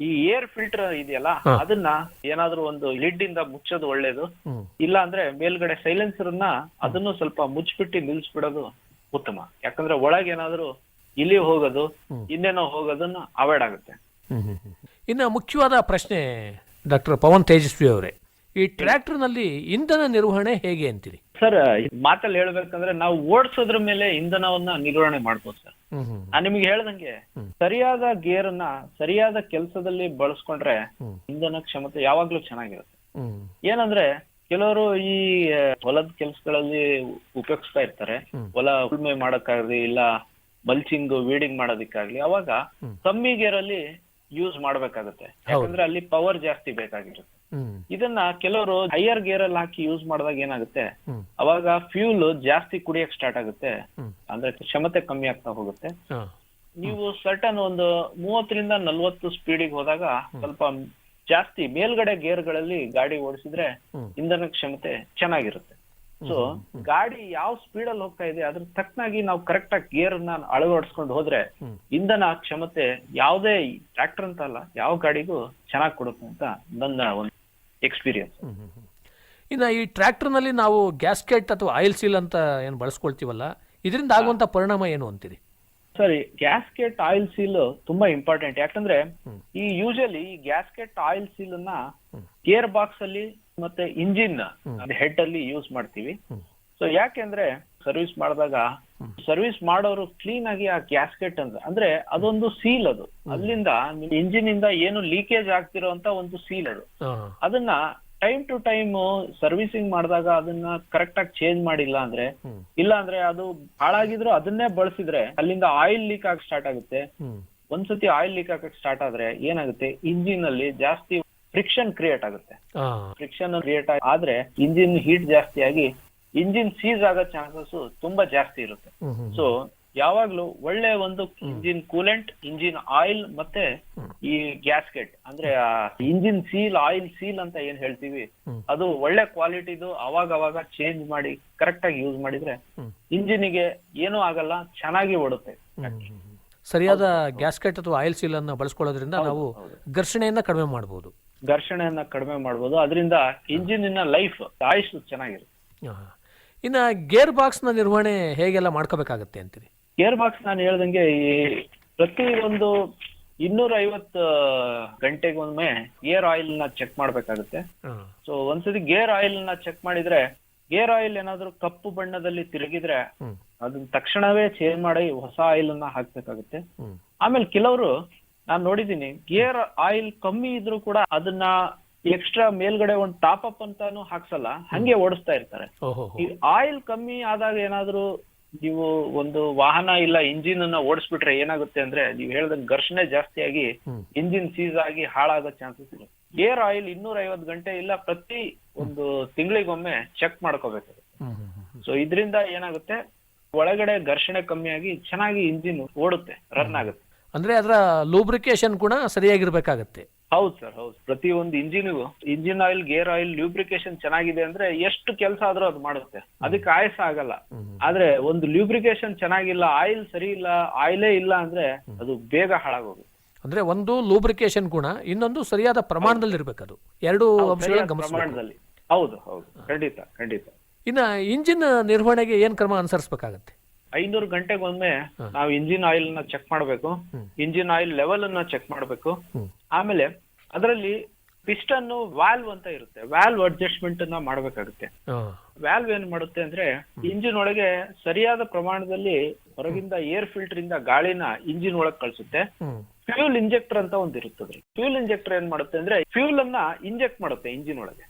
ಈ ಏರ್ ಫಿಲ್ಟರ್ ಇದೆಯಲ್ಲ ಅದನ್ನ ಏನಾದ್ರೂ ಒಂದು ಲಿಡ್ ಇಂದ ಮುಚ್ಚೋದು ಒಳ್ಳೇದು. ಇಲ್ಲ ಅಂದ್ರೆ ಮೇಲ್ಗಡೆ ಸೈಲೆನ್ಸರ್ನ ಅದನ್ನು ಸ್ವಲ್ಪ ಮುಚ್ಚಿಬಿಟ್ಟು ನಿಲ್ಸ್ಬಿಡೋದು ಉತ್ತಮ. ಯಾಕಂದ್ರೆ ಒಳಗೆ ಏನಾದ್ರೂ ಇಲ್ಲಿ ಹೋಗೋದು ಇನ್ನೇನೋ ಹೋಗೋದನ್ನ ಅವಾಯ್ಡ್ ಆಗುತ್ತೆ. ಇನ್ನು ಮುಖ್ಯವಾದ ಪ್ರಶ್ನೆ ಡಾಕ್ಟರ್ ಪವನ್ ತೇಜಸ್ವಿ ಅವರೇ ಈ ಟ್ರ್ಯಾಕ್ಟರ್ನಲ್ಲಿ ಇಂಧನ ನಿರ್ವಹಣೆ ಹೇಗೆ ಅಂತೀರಿ? ಸರ್ ಮಾತಲ್ಲಿ ಹೇಳ್ಬೇಕಂದ್ರೆ ನಾವು ಓಡಿಸೋದ್ರ ಮೇಲೆ ಇಂಧನವನ್ನ ನಿರ್ವಹಣೆ ಮಾಡ್ಬೋದು ಸರ್. ನಾನು ನಿಮಗೆ ನಾನ್ ನಿಮ್ಗೆ ಹೇಳ್ದಂಗೆ ಸರಿಯಾದ ಗೇರ್ ಅನ್ನ ಸರಿಯಾದ ಕೆಲಸದಲ್ಲಿ ಬಳಸ್ಕೊಂಡ್ರೆ ಇಂಧನ ಕ್ಷಮತೆ ಯಾವಾಗ್ಲೂ ಚೆನ್ನಾಗಿರುತ್ತೆ. ಏನಂದ್ರೆ ಕೆಲವರು ಈ ಹೊಲದ ಕೆಲ್ಸಗಳಲ್ಲಿ ಉಪಯೋಗಿಸ್ತಾ ಇರ್ತಾರೆ. ಹೊಲ ಉಳುಮೆ ಮಾಡಕ್ಕಾಗ್ಲಿ ಇಲ್ಲ ಮಲ್ಚಿಂಗ್ ವೀಡಿಂಗ್ ಮಾಡೋದಕ್ಕಾಗ್ಲಿ ಅವಾಗ ಕಮ್ಮಿ ಗೇರ್ ಅಲ್ಲಿ ಯೂಸ್ ಮಾಡ್ಬೇಕಾಗುತ್ತೆ ಯಾಕಂದ್ರೆ ಅಲ್ಲಿ ಪವರ್ ಜಾಸ್ತಿ ಬೇಕಾಗಿರುತ್ತೆ. ಇದನ್ನ ಕೆಲವರು ಹೈಯರ್ ಗೇರ್ ಅಲ್ಲಿ ಹಾಕಿ ಯೂಸ್ ಮಾಡಿದಾಗ ಏನಾಗುತ್ತೆ? ಅವಾಗ ಫ್ಯೂಲ್ ಜಾಸ್ತಿ ಕುಡಿಯಕ್ ಸ್ಟಾರ್ಟ್ ಆಗುತ್ತೆ. ಅಂದ್ರೆ ಕ್ಷಮತೆ ಕಮ್ಮಿ ಆಗ್ತಾ ಹೋಗುತ್ತೆ. ನೀವು ಸರ್ಟನ್ ಒಂದು ಮೂವತ್ತರಿಂದ ನಲ್ವತ್ತು ಸ್ಪೀಡಿಗೆ ಹೋದಾಗ ಸ್ವಲ್ಪ ಜಾಸ್ತಿ ಮೇಲ್ಗಡೆ ಗೇರ್ಗಳಲ್ಲಿ ಗಾಡಿ ಓಡಿಸಿದ್ರೆ ಇಂಧನ ಕ್ಷಮತೆ ಚೆನ್ನಾಗಿರುತ್ತೆ. ಸೊ ಗಾಡಿ ಯಾವ ಸ್ಪೀಡ್ ಅಲ್ಲಿ ಹೋಗ್ತಾ ಇದೆ ಅದ್ರ ತಕ್ಕನಾಗಿ ನಾವು ಕರೆಕ್ಟ್ ಆಗಿ ಗೇರ್ನ ಅಳವಡಿಸ್ಕೊಂಡು ಹೋದ್ರೆ ಇಂಧನ ಕ್ಷಮತೆ ಯಾವುದೇ ಟ್ರ್ಯಾಕ್ಟರ್ ಅಂತ ಅಲ್ಲ ಯಾವ ಗಾಡಿಗೂ ಚೆನ್ನಾಗಿ ಕೊಡುತ್ತೆ ಅಂತ ನನ್ನ ಒಂದು ಎಕ್ಸ್ಪೀರಿಯನ್ಸ್ ಇನ್ನ ಈ ಟ್ರ್ಯಾಕ್ಟರ್ನಲ್ಲಿ ನಾವು ಗ್ಯಾಸ್ಕೆಟ್ ಅಥವಾ ಆಯಿಲ್ ಸೀಲ್ ಅಂತ ಏನು ಬಳಸ್ಕೊಳ್ತೀವಲ್ಲ ಇದರಿಂದ ಆಗುವಂತ ಪರಿಣಾಮ ಏನು ಅಂತೀರಿ? ಸರಿ ಗ್ಯಾಸ್ಕೆಟ್ ಆಯಿಲ್ ಸೀಲ್ ತುಂಬಾ ಇಂಪಾರ್ಟೆಂಟ್ ಯಾಕಂದ್ರೆ ಈ ಯೂಶಲಿ ಈ ಗ್ಯಾಸ್ಕೆಟ್ ಆಯಿಲ್ ಸೀಲ್ ಅನ್ನ ಗೇರ್ ಬಾಕ್ಸ್ ಅಲ್ಲಿ ಮತ್ತೆ ಇಂಜಿನ್ ಹೆಡ್ ಅಲ್ಲಿ ಯೂಸ್ ಮಾಡ್ತೀವಿ. ಸೊ ಯಾಕೆಂದ್ರೆ ಸರ್ವಿಸ್ ಮಾಡಿದಾಗ ಸರ್ವಿಸ್ ಮಾಡೋರು ಕ್ಲೀನ್ ಆಗಿ ಆ ಗ್ಯಾಸ್ಕೆಟ್ ಅಂತ ಅಂದ್ರೆ ಅದೊಂದು ಸೀಲ್ ಅದು. ಅಲ್ಲಿಂದ ಇಂಜಿನ್ ಇಂದ ಏನು ಲೀಕೇಜ್ ಆಗ್ತಿರೋಂತ ಒಂದು ಸೀಲ್ ಅದು. ಅದನ್ನ ಟೈಮ್ ಟು ಟೈಮ್ ಸರ್ವಿಸಿಂಗ್ ಮಾಡಿದಾಗ ಅದನ್ನ ಕರೆಕ್ಟ್ ಆಗಿ ಚೇಂಜ್ ಮಾಡಿಲ್ಲ ಅಂದ್ರೆ ಇಲ್ಲ ಅಂದ್ರೆ ಅದು ಹಾಳಾಗಿದ್ರು ಅದನ್ನೇ ಬಳಸಿದ್ರೆ ಅಲ್ಲಿಂದ ಆಯಿಲ್ ಲೀಕ್ ಆಗಿ ಸ್ಟಾರ್ಟ್ ಆಗುತ್ತೆ. ಒಂದ್ಸತಿ ಆಯಿಲ್ ಲೀಕ್ ಆಗಕ್ಕೆ ಸ್ಟಾರ್ಟ್ ಆದ್ರೆ ಏನಾಗುತ್ತೆ? ಇಂಜಿನ್ ಅಲ್ಲಿ ಜಾಸ್ತಿ ಫ್ರಿಕ್ಷನ್ ಕ್ರಿಯೇಟ್ ಆಗುತ್ತೆ. ಫ್ರಿಕ್ಷನ್ ಕ್ರಿಯೇಟ್ ಆದ್ರೆ ಇಂಜಿನ್ ಹೀಟ್ ಜಾಸ್ತಿ ಆಗಿ ಇಂಜಿನ್ ಸೀಸ್ ಆಗೋ ಚಾನ್ಸಸ್ ತುಂಬಾ ಜಾಸ್ತಿ ಇರುತ್ತೆ. ಸೊ ಯಾವಾಗ್ಲೂ ಒಳ್ಳೆ ಒಂದು ಇಂಜಿನ್ ಕೂಲೆಂಟ್ ಇಂಜಿನ್ ಆಯಿಲ್ ಮತ್ತೆ ಈ ಗ್ಯಾಸ್ಕೆಟ್ ಅಂದ್ರೆ ಇಂಜಿನ್ ಸೀಲ್ ಆಯಿಲ್ ಸೀಲ್ ಅಂತ ಏನ್ ಹೇಳ್ತೀವಿ? ಅದು ಒಳ್ಳೆ ಕ್ವಾಲಿಟಿದು ಅವಾಗ ಅವಾಗ ಚೇಂಜ್ ಮಾಡಿ ಕರೆಕ್ಟ್ ಆಗಿ ಯೂಸ್ ಮಾಡಿದ್ರೆ ಇಂಜಿನಿಗೆ ಏನೂ ಆಗಲ್ಲ ಚೆನ್ನಾಗಿ ಓಡುತ್ತೆ. ಸರಿಯಾದ ಗ್ಯಾಸ್ಕೆಟ್ ಅಥವಾ ಆಯಿಲ್ ಸೀಲ್ ಅನ್ನು ಬಳಸ್ಕೊಳ್ಳೋದ್ರಿಂದ ನಾವು ಘರ್ಷಣೆಯನ್ನ ಕಡಿಮೆ ಮಾಡಬಹುದು ಘರ್ಷಣೆಯನ್ನ ಕಡಿಮೆ ಮಾಡಬಹುದು ಅದರಿಂದ ಇಂಜಿನಿನ ಲೈಫ್ ಆಯುಷ್ ಚೆನ್ನಾಗಿರುತ್ತೆ. ಇನ್ನ ಗೇರ್ ಬಾಕ್ಸ್ನ ನಿರ್ವಹಣೆ ಹೇಗೆಲ್ಲ ಮಾಡ್ಕೋಬೇಕಾಗತ್ತೆ ಅಂತೀರಿ? ಗೇರ್ ಬಾಕ್ಸ್ ನಾನು ಹೇಳ್ದಂಗೆ ಈ ಪ್ರತಿ ಒಂದು ಇನ್ನೂರ ಐವತ್ತು ಗಂಟೆಗೊಮ್ಮೆ ಗೇರ್ ಆಯಿಲ್ನ ಚೆಕ್ ಮಾಡ್ಬೇಕಾಗುತ್ತೆ. ಸೊ ಒಂದ್ಸತಿ ಗೇರ್ ಆಯಿಲ್ನ ಚೆಕ್ ಮಾಡಿದ್ರೆ ಗೇರ್ ಆಯಿಲ್ ಏನಾದ್ರು ಕಪ್ಪು ಬಣ್ಣದಲ್ಲಿ ತಿರುಗಿದ್ರೆ. ಅದನ್ನ ತಕ್ಷಣವೇ ಚೇಂಜ್ ಮಾಡಿ ಹೊಸ ಆಯಿಲ್ ಅನ್ನ ಹಾಕ್ಬೇಕಾಗುತ್ತೆ. ಆಮೇಲೆ ಕೆಲವರು ನಾನ್ ನೋಡಿದೀನಿ ಗೇರ್ ಆಯಿಲ್ ಕಮ್ಮಿ ಇದ್ರೂ ಕೂಡ ಅದನ್ನ ಎಕ್ಸ್ಟ್ರಾ ಮೇಲ್ಗಡೆ ಒಂದ್ ಟಾಪ್ ಅಪ್ ಅಂತಾನು ಹಾಕ್ಸಲ್ಲ ಹಂಗೆ ಓಡಿಸ್ತಾ ಇರ್ತಾರೆ. ಈ ಆಯಿಲ್ ಕಮ್ಮಿ ಆದಾಗ ಏನಾದ್ರೂ ನೀವು ಒಂದು ವಾಹನ ಇಲ್ಲ ಇಂಜಿನ್ ಅನ್ನ ಓಡಿಸ್ಬಿಟ್ರೆ ಏನಾಗುತ್ತೆ ಅಂದ್ರೆ ನೀವು ಹೇಳ್ದಂಗೆ ಘರ್ಷಣೆ ಜಾಸ್ತಿ ಆಗಿ. ಇಂಜಿನ್ ಸೀಸ್ ಆಗಿ ಹಾಳಾಗೋ ಚಾನ್ಸಸ್ ಇದೆ ಏರ್ ಆಯಿಲ್ ಇನ್ನೂರ ಐವತ್ತು ಗಂಟೆ ಇಲ್ಲ ಪ್ರತಿ ಒಂದು ತಿಂಗಳಿಗೊಮ್ಮೆ ಚೆಕ್ ಮಾಡ್ಕೋಬೇಕಾಗುತ್ತೆ. ಸೊ ಇದರಿಂದ ಏನಾಗುತ್ತೆ? ಒಳಗಡೆ ಘರ್ಷಣೆ ಕಮ್ಮಿ ಆಗಿ ಚೆನ್ನಾಗಿ ಇಂಜಿನ್ ಓಡುತ್ತೆ ರನ್ ಆಗುತ್ತೆ. ಅಂದ್ರೆ ಅದರ ಲೂಬ್ರಿಕೇಶನ್ ಕೂಡ ಸರಿಯಾಗಿರ್ಬೇಕಾಗತ್ತೆ. ಹೌದು ಸರ್ ಹೌದು. ಪ್ರತಿ ಒಂದು ಇಂಜಿನ್ಗೂ engine oil gear oil lubrication ಚೆನ್ನಾಗಿದೆ ಅಂದ್ರೆ ಎಷ್ಟು ಕೆಲಸ ಆದ್ರೂ ಅದು ಮಾಡುತ್ತೆ. ಅದಕ್ಕೆ ಆಯಸ ಆಗಲ್ಲ. ಆದ್ರೆ ಒಂದು ಲ್ಯೂಬ್ರಿಕೇಶನ್ ಚೆನ್ನಾಗಿಲ್ಲ ಆಯಿಲ್ ಸರಿ ಇಲ್ಲ ಆಯಿಲೇ ಇಲ್ಲ ಅಂದ್ರೆ ಅದು ಬೇಗ ಹಾಳಾಗೋಗುತ್ತೆ. ಅಂದ್ರೆ ಒಂದು ಲೂಬ್ರಿಕೇಶನ್ ಗುಣ ಇನ್ನೊಂದು ಸರಿಯಾದ ಪ್ರಮಾಣದಲ್ಲಿ ಇರ್ಬೇಕದು. ಎರಡು ಅಂಶಗಳನ್ನು ಗಮನಿಸಬೇಕು. ಪ್ರಮಾಣದಲ್ಲಿ. ಹೌದು ಹೌದು. ಖಂಡಿತ ಖಂಡಿತ. ಇನ್ನ ಇಂಜಿನ್ ನಿರ್ವಹಣೆಗೆ ಏನ್ ಕ್ರಮ ಅನುಸರಿಸಬೇಕಾಗತ್ತೆ? ಐನೂರು ಗಂಟೆಗೊಮ್ಮೆ ನಾವು ಇಂಜಿನ್ ಆಯಿಲ್ನ ಚೆಕ್ ಮಾಡಬೇಕು ಇಂಜಿನ್ ಆಯಿಲ್ ಲೆವೆಲ್ ಅನ್ನ ಚೆಕ್ ಮಾಡಬೇಕು. ಆಮೇಲೆ ಅದರಲ್ಲಿ ಪಿಸ್ಟನ್ ವ್ಯಾಲ್ವ್ ಅಂತ ಇರುತ್ತೆ. ವ್ಯಾಲ್ವ್ ಅಡ್ಜಸ್ಟ್ಮೆಂಟ್ ಅನ್ನ ಮಾಡ್ಬೇಕಾಗುತ್ತೆ. ವ್ಯಾಲ್ವ್ ಏನ್ ಮಾಡುತ್ತೆ ಅಂದ್ರೆ ಇಂಜಿನ್ ಒಳಗೆ ಸರಿಯಾದ ಪ್ರಮಾಣದಲ್ಲಿ ಹೊರಗಿಂದ ಏರ್ ಫಿಲ್ಟರ್ ಇಂದ ಗಾಳಿನ ಇಂಜಿನ್ ಒಳಗೆ ಕಳಿಸುತ್ತೆ. ಫ್ಯೂಲ್ ಇಂಜೆಕ್ಟರ್ ಅಂತ ಒಂದು ಇರುತ್ತದೆ ಫ್ಯೂಲ್ ಇಂಜೆಕ್ಟರ್ ಏನ್ ಮಾಡುತ್ತೆ ಅಂದ್ರೆ ಫ್ಯೂಲ್ ಅನ್ನ ಇಂಜೆಕ್ಟ್ ಮಾಡುತ್ತೆ ಇಂಜಿನ್ ಒಳಗೆ.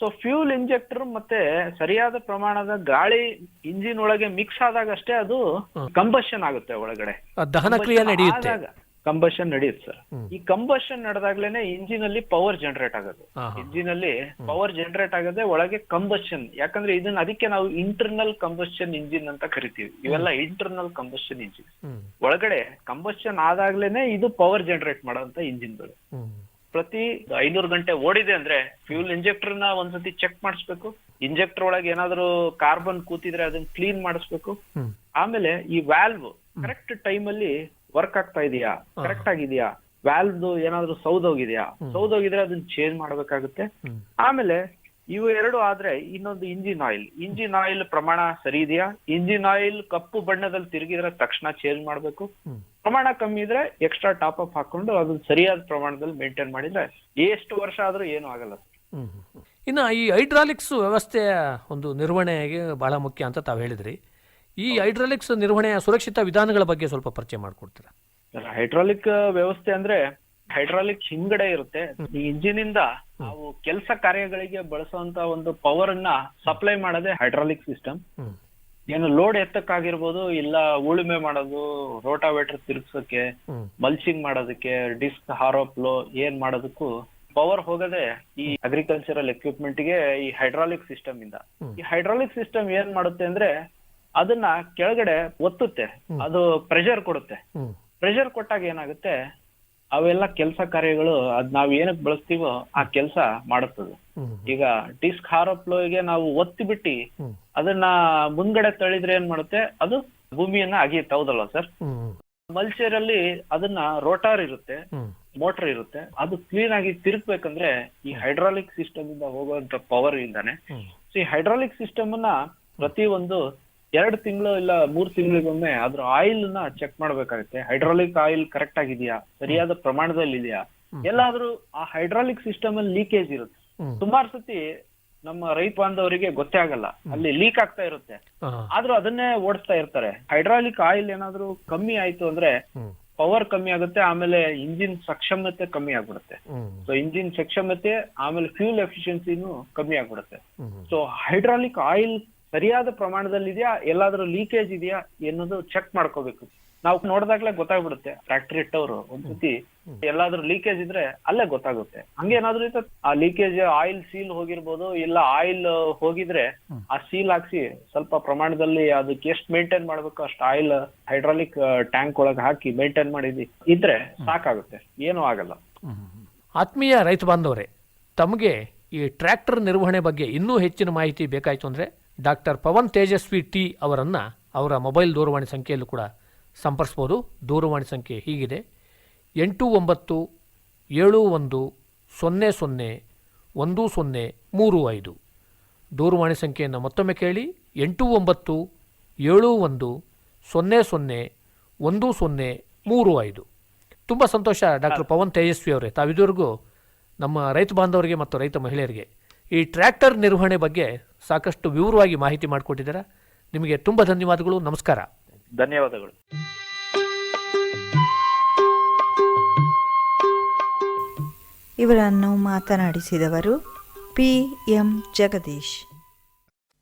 ಸೊ ಫ್ಯೂಲ್ ಇಂಜೆಕ್ಟರ್ ಮತ್ತೆ ಸರಿಯಾದ ಪ್ರಮಾಣದ ಗಾಳಿ ಇಂಜಿನ್ ಒಳಗೆ ಮಿಕ್ಸ್ ಆದಾಗ ಅಷ್ಟೇ ಅದು ಕಂಬಷನ್ ಆಗುತ್ತೆ ಒಳಗಡೆ. ದಹನ ಕ್ರಿಯೆ ನಡೆಯುತ್ತೆ. ಕಂಬಷನ್ ನಡೆಯುತ್ತೆ ಸರ್ ಈ ಕಂಬಷನ್ ನಡೆದಾಗ್ಲೇನೆ ಇಂಜಿನ್ ಅಲ್ಲಿ ಪವರ್ ಜನರೇಟ್ ಆಗೋದು. ಇಂಜಿನ್ ಅಲ್ಲಿ ಪವರ್ ಜನರೇಟ್ ಆಗದೆ ಒಳಗೆ ಕಂಬಷನ್ ಯಾಕಂದ್ರೆ ಇದನ್ನ ಅದಕ್ಕೆ ನಾವು ಇಂಟರ್ನಲ್ ಕಂಬಷನ್ ಇಂಜಿನ್ ಅಂತ ಕರಿತೀವಿ. ಇವೆಲ್ಲ ಇಂಟರ್ನಲ್ ಕಂಬಷನ್ ಇಂಜಿನ್ ಒಳಗಡೆ ಕಂಬಷನ್ ಆದಾಗ್ಲೇನೆ ಇದು ಪವರ್ ಜನರೇಟ್ ಮಾಡೋಂತ ಇಂಜಿನ್ಗಳು ಪ್ರತಿ ಐನೂರು ಗಂಟೆ ಓಡಿದೆ ಅಂದ್ರೆ ಫ್ಯೂಲ್ ಇಂಜೆಕ್ಟರ್ನ ಒಂದ್ಸತಿ ಚೆಕ್ ಮಾಡಿಸ್ಬೇಕು. ಇಂಜೆಕ್ಟರ್ ಒಳಗೆ ಏನಾದ್ರು ಕಾರ್ಬನ್ ಕೂತಿದ್ರೆ ಅದನ್ನ ಕ್ಲೀನ್ ಮಾಡಿಸ್ಬೇಕು. ಆಮೇಲೆ ಈ ವ್ಯಾಲ್ವ್ ಕರೆಕ್ಟ್ ಟೈಮ್ ಅಲ್ಲಿ ವರ್ಕ್ ಆಗ್ತಾ ಇದೆಯಾ? ಕರೆಕ್ಟ್ ಆಗಿದೆಯಾ? ವ್ಯಾಲ್ವ್ ಏನಾದ್ರು ಸೌದೋಗಿದೆಯಾ? ಸೌದೋಗಿದ್ರೆ ಅದನ್ನ ಚೇಂಜ್ ಮಾಡ್ಬೇಕಾಗುತ್ತೆ. ಆಮೇಲೆ ಇವು ಎರಡು ಆದ್ರೆ ಇನ್ನೊಂದು ಇಂಜಿನ್ ಆಯಿಲ್ ಇಂಜಿನ್ ಆಯಿಲ್ ಪ್ರಮಾಣ ಸರಿ ಇದೆಯಾ? ಇಂಜಿನ್ ಆಯಿಲ್ ಕಪ್ಪು ಬಣ್ಣದಲ್ಲಿ ತಿರುಗಿದ್ರೆ ತಕ್ಷಣ ಚೇಂಜ್ ಮಾಡ್ಬೇಕು. ಪ್ರಮಾಣ ಕಮ್ಮಿ ಇದ್ರೆ ಎಕ್ಸ್ಟ್ರಾ ಟಾಪ್ ಅಪ್ ಹಾಕೊಂಡು ಅದನ್ನ ಸರಿಯಾದ ಪ್ರಮಾಣದಲ್ಲಿ ಮೇಂಟೈನ್ ಮಾಡಿದ್ರೆ ಎಷ್ಟು ವರ್ಷ ಆದ್ರೂ ಏನು ಆಗಲ್ಲ. ಇನ್ನು ಈ ಹೈಡ್ರಾಲಿಕ್ಸ್ ವ್ಯವಸ್ಥೆಯ ಒಂದು ನಿರ್ವಹಣೆಗೆ ಬಹಳ ಮುಖ್ಯ ಅಂತ ತಾವು ಹೇಳಿದ್ರಿ. ಈ ಹೈಡ್ರಾಲಿಕ್ಸ್ ನಿರ್ವಹಣೆಯ ಸುರಕ್ಷಿತ ವಿಧಾನಗಳ ಬಗ್ಗೆ ಸ್ವಲ್ಪ ಪರಿಚಯ ಮಾಡಿಕೊಡ್ತೀರಾ? ಹೈಡ್ರಾಲಿಕ್ ವ್ಯವಸ್ಥೆ ಅಂದ್ರೆ ಹೈಡ್ರಾಲಿಕ್ ಹಿಂಗಡೆ ಇರುತ್ತೆ. ಈ ಇಂಜಿನ್ ಇಂದ ನಾವು ಕೆಲಸ ಕಾರ್ಯಗಳಿಗೆ ಬಳಸುವಂತ ಒಂದು ಪವರ್ ಅನ್ನ ಸಪ್ಲೈ ಮಾಡೋದೇ ಹೈಡ್ರಾಲಿಕ್ ಸಿಸ್ಟಮ್ ಏನು ಲೋಡ್ ಎತ್ತಕ್ಕಾಗಿರ್ಬೋದು ಇಲ್ಲ ಉಳುಮೆ ಮಾಡೋದು ರೋಟಾವೇಟರ್ ತಿರುಗ್ಸೋಕೆ ಹ್ಮ್. ಮಲ್ಚಿಂಗ್ ಮಾಡೋದಕ್ಕೆ ಡಿಸ್ಕ್ ಹಾರೋಪ್ಲೋ ಏನ್ ಮಾಡೋದಕ್ಕೂ ಪವರ್ ಹೋಗದೆ ಈ ಅಗ್ರಿಕಲ್ಚರಲ್ ಎಕ್ವಿಪ್ಮೆಂಟ್ಗೆ ಈ ಹೈಡ್ರಾಲಿಕ್ ಸಿಸ್ಟಮ್ ಇಂದ. ಈ ಹೈಡ್ರಾಲಿಕ್ ಸಿಸ್ಟಮ್ ಏನ್ ಮಾಡುತ್ತೆ ಅಂದ್ರೆ ಅದನ್ನ ಕೆಳಗಡೆ ಒತ್ತುತ್ತೆ. ಅದು ಪ್ರೆಷರ್ ಕೊಡುತ್ತೆ. ಪ್ರೆಷರ್ ಕೊಟ್ಟಾಗ ಏನಾಗುತ್ತೆ? ಅವೆಲ್ಲ ಕೆಲಸ ಕಾರ್ಯಗಳು ಅದ್ ನಾವ್ ಏನಕ್ ಬಳಸ್ತೀವೋ ಆ ಕೆಲಸ ಮಾಡುತ್ತದೆ. ಈಗ ಡಿಸ್ಕ್ ಹಾರೋಪ್ಲೋಗೆ ನಾವು ಒತ್ತಿ ಬಿಟ್ಟಿ ಅದನ್ನ ಮುಂದ್ಗಡೆ ತಳಿದ್ರೆ ಏನ್ ಮಾಡುತ್ತೆ? ಅದು ಭೂಮಿಯನ್ನ ಅಗಿಯುತ್ತೆ ಹೌದಲ್ವಾ ಸರ್. ಅಲ್ಲಿ ಅದನ್ನ ರೋಟಾರ್ ಇರುತ್ತೆ. ಮೋಟರ್ ಇರುತ್ತೆ. ಅದು ಕ್ಲೀನ್ ಆಗಿ ತಿರುಗ್ಬೇಕಂದ್ರೆ ಈ ಹೈಡ್ರಾಲಿಕ್ ಸಿಸ್ಟಮ್ ಇಂದ ಹೋಗುವಂತ ಪವರ್ ಇಂದಾನೆ ಸೊ ಈ ಹೈಡ್ರಾಲಿಕ್ ಸಿಸ್ಟಮ್ ಅನ್ನ ಪ್ರತಿ ಒಂದು ಎರಡು ತಿಂಗಳು ಇಲ್ಲ ಮೂರ್ ತಿಂಗಳಿಗೊಮ್ಮೆ ಅದ್ರ ಆಯಿಲ್ನ ಚೆಕ್ ಮಾಡ್ಬೇಕಾಗುತ್ತೆ. ಹೈಡ್ರಾಲಿಕ್ ಆಯಿಲ್ ಕರೆಕ್ಟ್ ಆಗಿದೆಯಾ? ಸರಿಯಾದ ಪ್ರಮಾಣದಲ್ಲಿ ಇದೆಯಾ ಎಲ್ಲಾದ್ರೂ ಆ ಹೈಡ್ರಾಲಿಕ್ ಸಿಸ್ಟಮ್ ಅಲ್ಲಿ ಲೀಕೇಜ್ ಇರುತ್ತೆ. ಸುಮಾರು ಸತಿ ನಮ್ಮ ರೈತ ಬಾಂಧವರಿಗೆ ಗೊತ್ತೇ ಆಗಲ್ಲ. ಅಲ್ಲಿ ಲೀಕ್ ಆಗ್ತಾ ಇರುತ್ತೆ. ಆದ್ರೂ ಅದನ್ನೇ ಓಡಿಸ್ತಾ ಇರ್ತಾರೆ. ಹೈಡ್ರಾಲಿಕ್ ಆಯಿಲ್ ಏನಾದ್ರೂ ಕಮ್ಮಿ ಆಯ್ತು ಅಂದ್ರೆ ಪವರ್ ಕಮ್ಮಿ ಆಗುತ್ತೆ ಆಮೇಲೆ ಇಂಜಿನ್ ಸಕ್ಷಮತೆ ಕಮ್ಮಿ ಆಗ್ಬಿಡುತ್ತೆ. ಸೊ ಇಂಜಿನ್ ಸಕ್ಷಮತೆ ಆಮೇಲೆ ಫ್ಯೂಲ್ ಎಫಿಷಿಯನ್ಸಿನೂ ಕಮ್ಮಿ ಆಗ್ಬಿಡುತ್ತೆ. ಸೊ ಹೈಡ್ರಾಲಿಕ್ ಆಯಿಲ್ ಸರಿಯಾದ ಪ್ರಮಾಣದಲ್ಲಿ ಇದೆಯಾ ಎಲ್ಲಾದ್ರೂ ಲೀಕೇಜ್ ಇದೆಯಾ ಎನ್ನೋದು ಚೆಕ್ ಮಾಡ್ಕೋಬೇಕು. ನಾವು ನೋಡಿದಾಗ್ಲೇ ಗೊತ್ತಾಗ್ಬಿಡುತ್ತೆ ಫ್ಯಾಕ್ಟ್ರಿ ಇಟ್ಟವರು ಒಂದ್ಸತಿ ಎಲ್ಲಾದ್ರೂ ಲೀಕೇಜ್ ಇದ್ರೆ ಅಲ್ಲೇ ಗೊತ್ತಾಗುತ್ತೆ. ಹಂಗೇನಾದ್ರೂ ಇತ್ತು ಆ ಲೀಕೇಜ್ ಆಯಿಲ್ ಸೀಲ್ ಹೋಗಿರ್ಬೋದು ಇಲ್ಲ ಆಯಿಲ್ ಹೋಗಿದ್ರೆ ಆ ಸೀಲ್ ಹಾಕ್ಸಿ ಸ್ವಲ್ಪ ಪ್ರಮಾಣದಲ್ಲಿ ಅದಕ್ಕೆ ಎಷ್ಟು ಮೇಂಟೈನ್ ಮಾಡ್ಬೇಕು ಅಷ್ಟು ಆಯಿಲ್ ಹೈಡ್ರಾಲಿಕ್ ಟ್ಯಾಂಕ್ ಒಳಗೆ ಹಾಕಿ ಮೇಂಟೈನ್ ಮಾಡಿದಿ ಇದ್ರೆ ಸಾಕಾಗುತ್ತೆ ಏನೂ ಆಗಲ್ಲ. ಆತ್ಮೀಯ ರೈತ ಬಾಂಧವರೇ ತಮಗೆ ಈ ಟ್ರ್ಯಾಕ್ಟರ್ ನಿರ್ವಹಣೆ ಬಗ್ಗೆ ಇನ್ನೂ ಹೆಚ್ಚಿನ ಮಾಹಿತಿ ಬೇಕಾಯಿತು ಅಂದರೆ ಡಾಕ್ಟರ್ ಪವನ್ ತೇಜಸ್ವಿ ಟಿ ಅವರನ್ನು ಅವರ ಮೊಬೈಲ್ ದೂರವಾಣಿ ಸಂಖ್ಯೆಯಲ್ಲೂ ಕೂಡ ಸಂಪರ್ಸ್ಬೋದು. ದೂರವಾಣಿ ಸಂಖ್ಯೆ ಹೀಗಿದೆ. ಎಂಟು ಒಂಬತ್ತು ಏಳು ಒಂದು ಸೊನ್ನೆ ಸೊನ್ನೆ ಒಂದು ಸೊನ್ನೆ ಮೂರು ಐದು. ದೂರವಾಣಿ ಸಂಖ್ಯೆಯನ್ನು ಮತ್ತೊಮ್ಮೆ ಕೇಳಿ. ಎಂಟು ಒಂಬತ್ತು ಏಳು ಒಂದು ಸೊನ್ನೆ ಸೊನ್ನೆ ಒಂದು ಸೊನ್ನೆ ಮೂರು ಐದು. ತುಂಬ ಸಂತೋಷ ಡಾಕ್ಟರ್ ಪವನ್ ತೇಜಸ್ವಿ ಅವರೇ. ತಾವಿದುವರೆಗೂ ನಮ್ಮ ರೈತ ಬಾಂಧವರಿಗೆ ಮತ್ತು ರೈತ ಮಹಿಳೆಯರಿಗೆ ಈ ಟ್ರ್ಯಾಕ್ಟರ್ ನಿರ್ವಹಣೆ ಬಗ್ಗೆ ಸಾಕಷ್ಟು ವಿವರವಾಗಿ ಮಾಹಿತಿ ಮಾಡಿಕೊಟ್ಟಿದ್ದೀರಾ. ನಿಮಗೆ ತುಂಬ ಧನ್ಯವಾದಗಳು. ನಮಸ್ಕಾರ. ಧನ್ಯವಾದಗಳು. ಇವರನ್ನು ಮಾತನಾಡಿಸಿದವರು ಪಿ ಎಂ ಜಗದೀಶ್.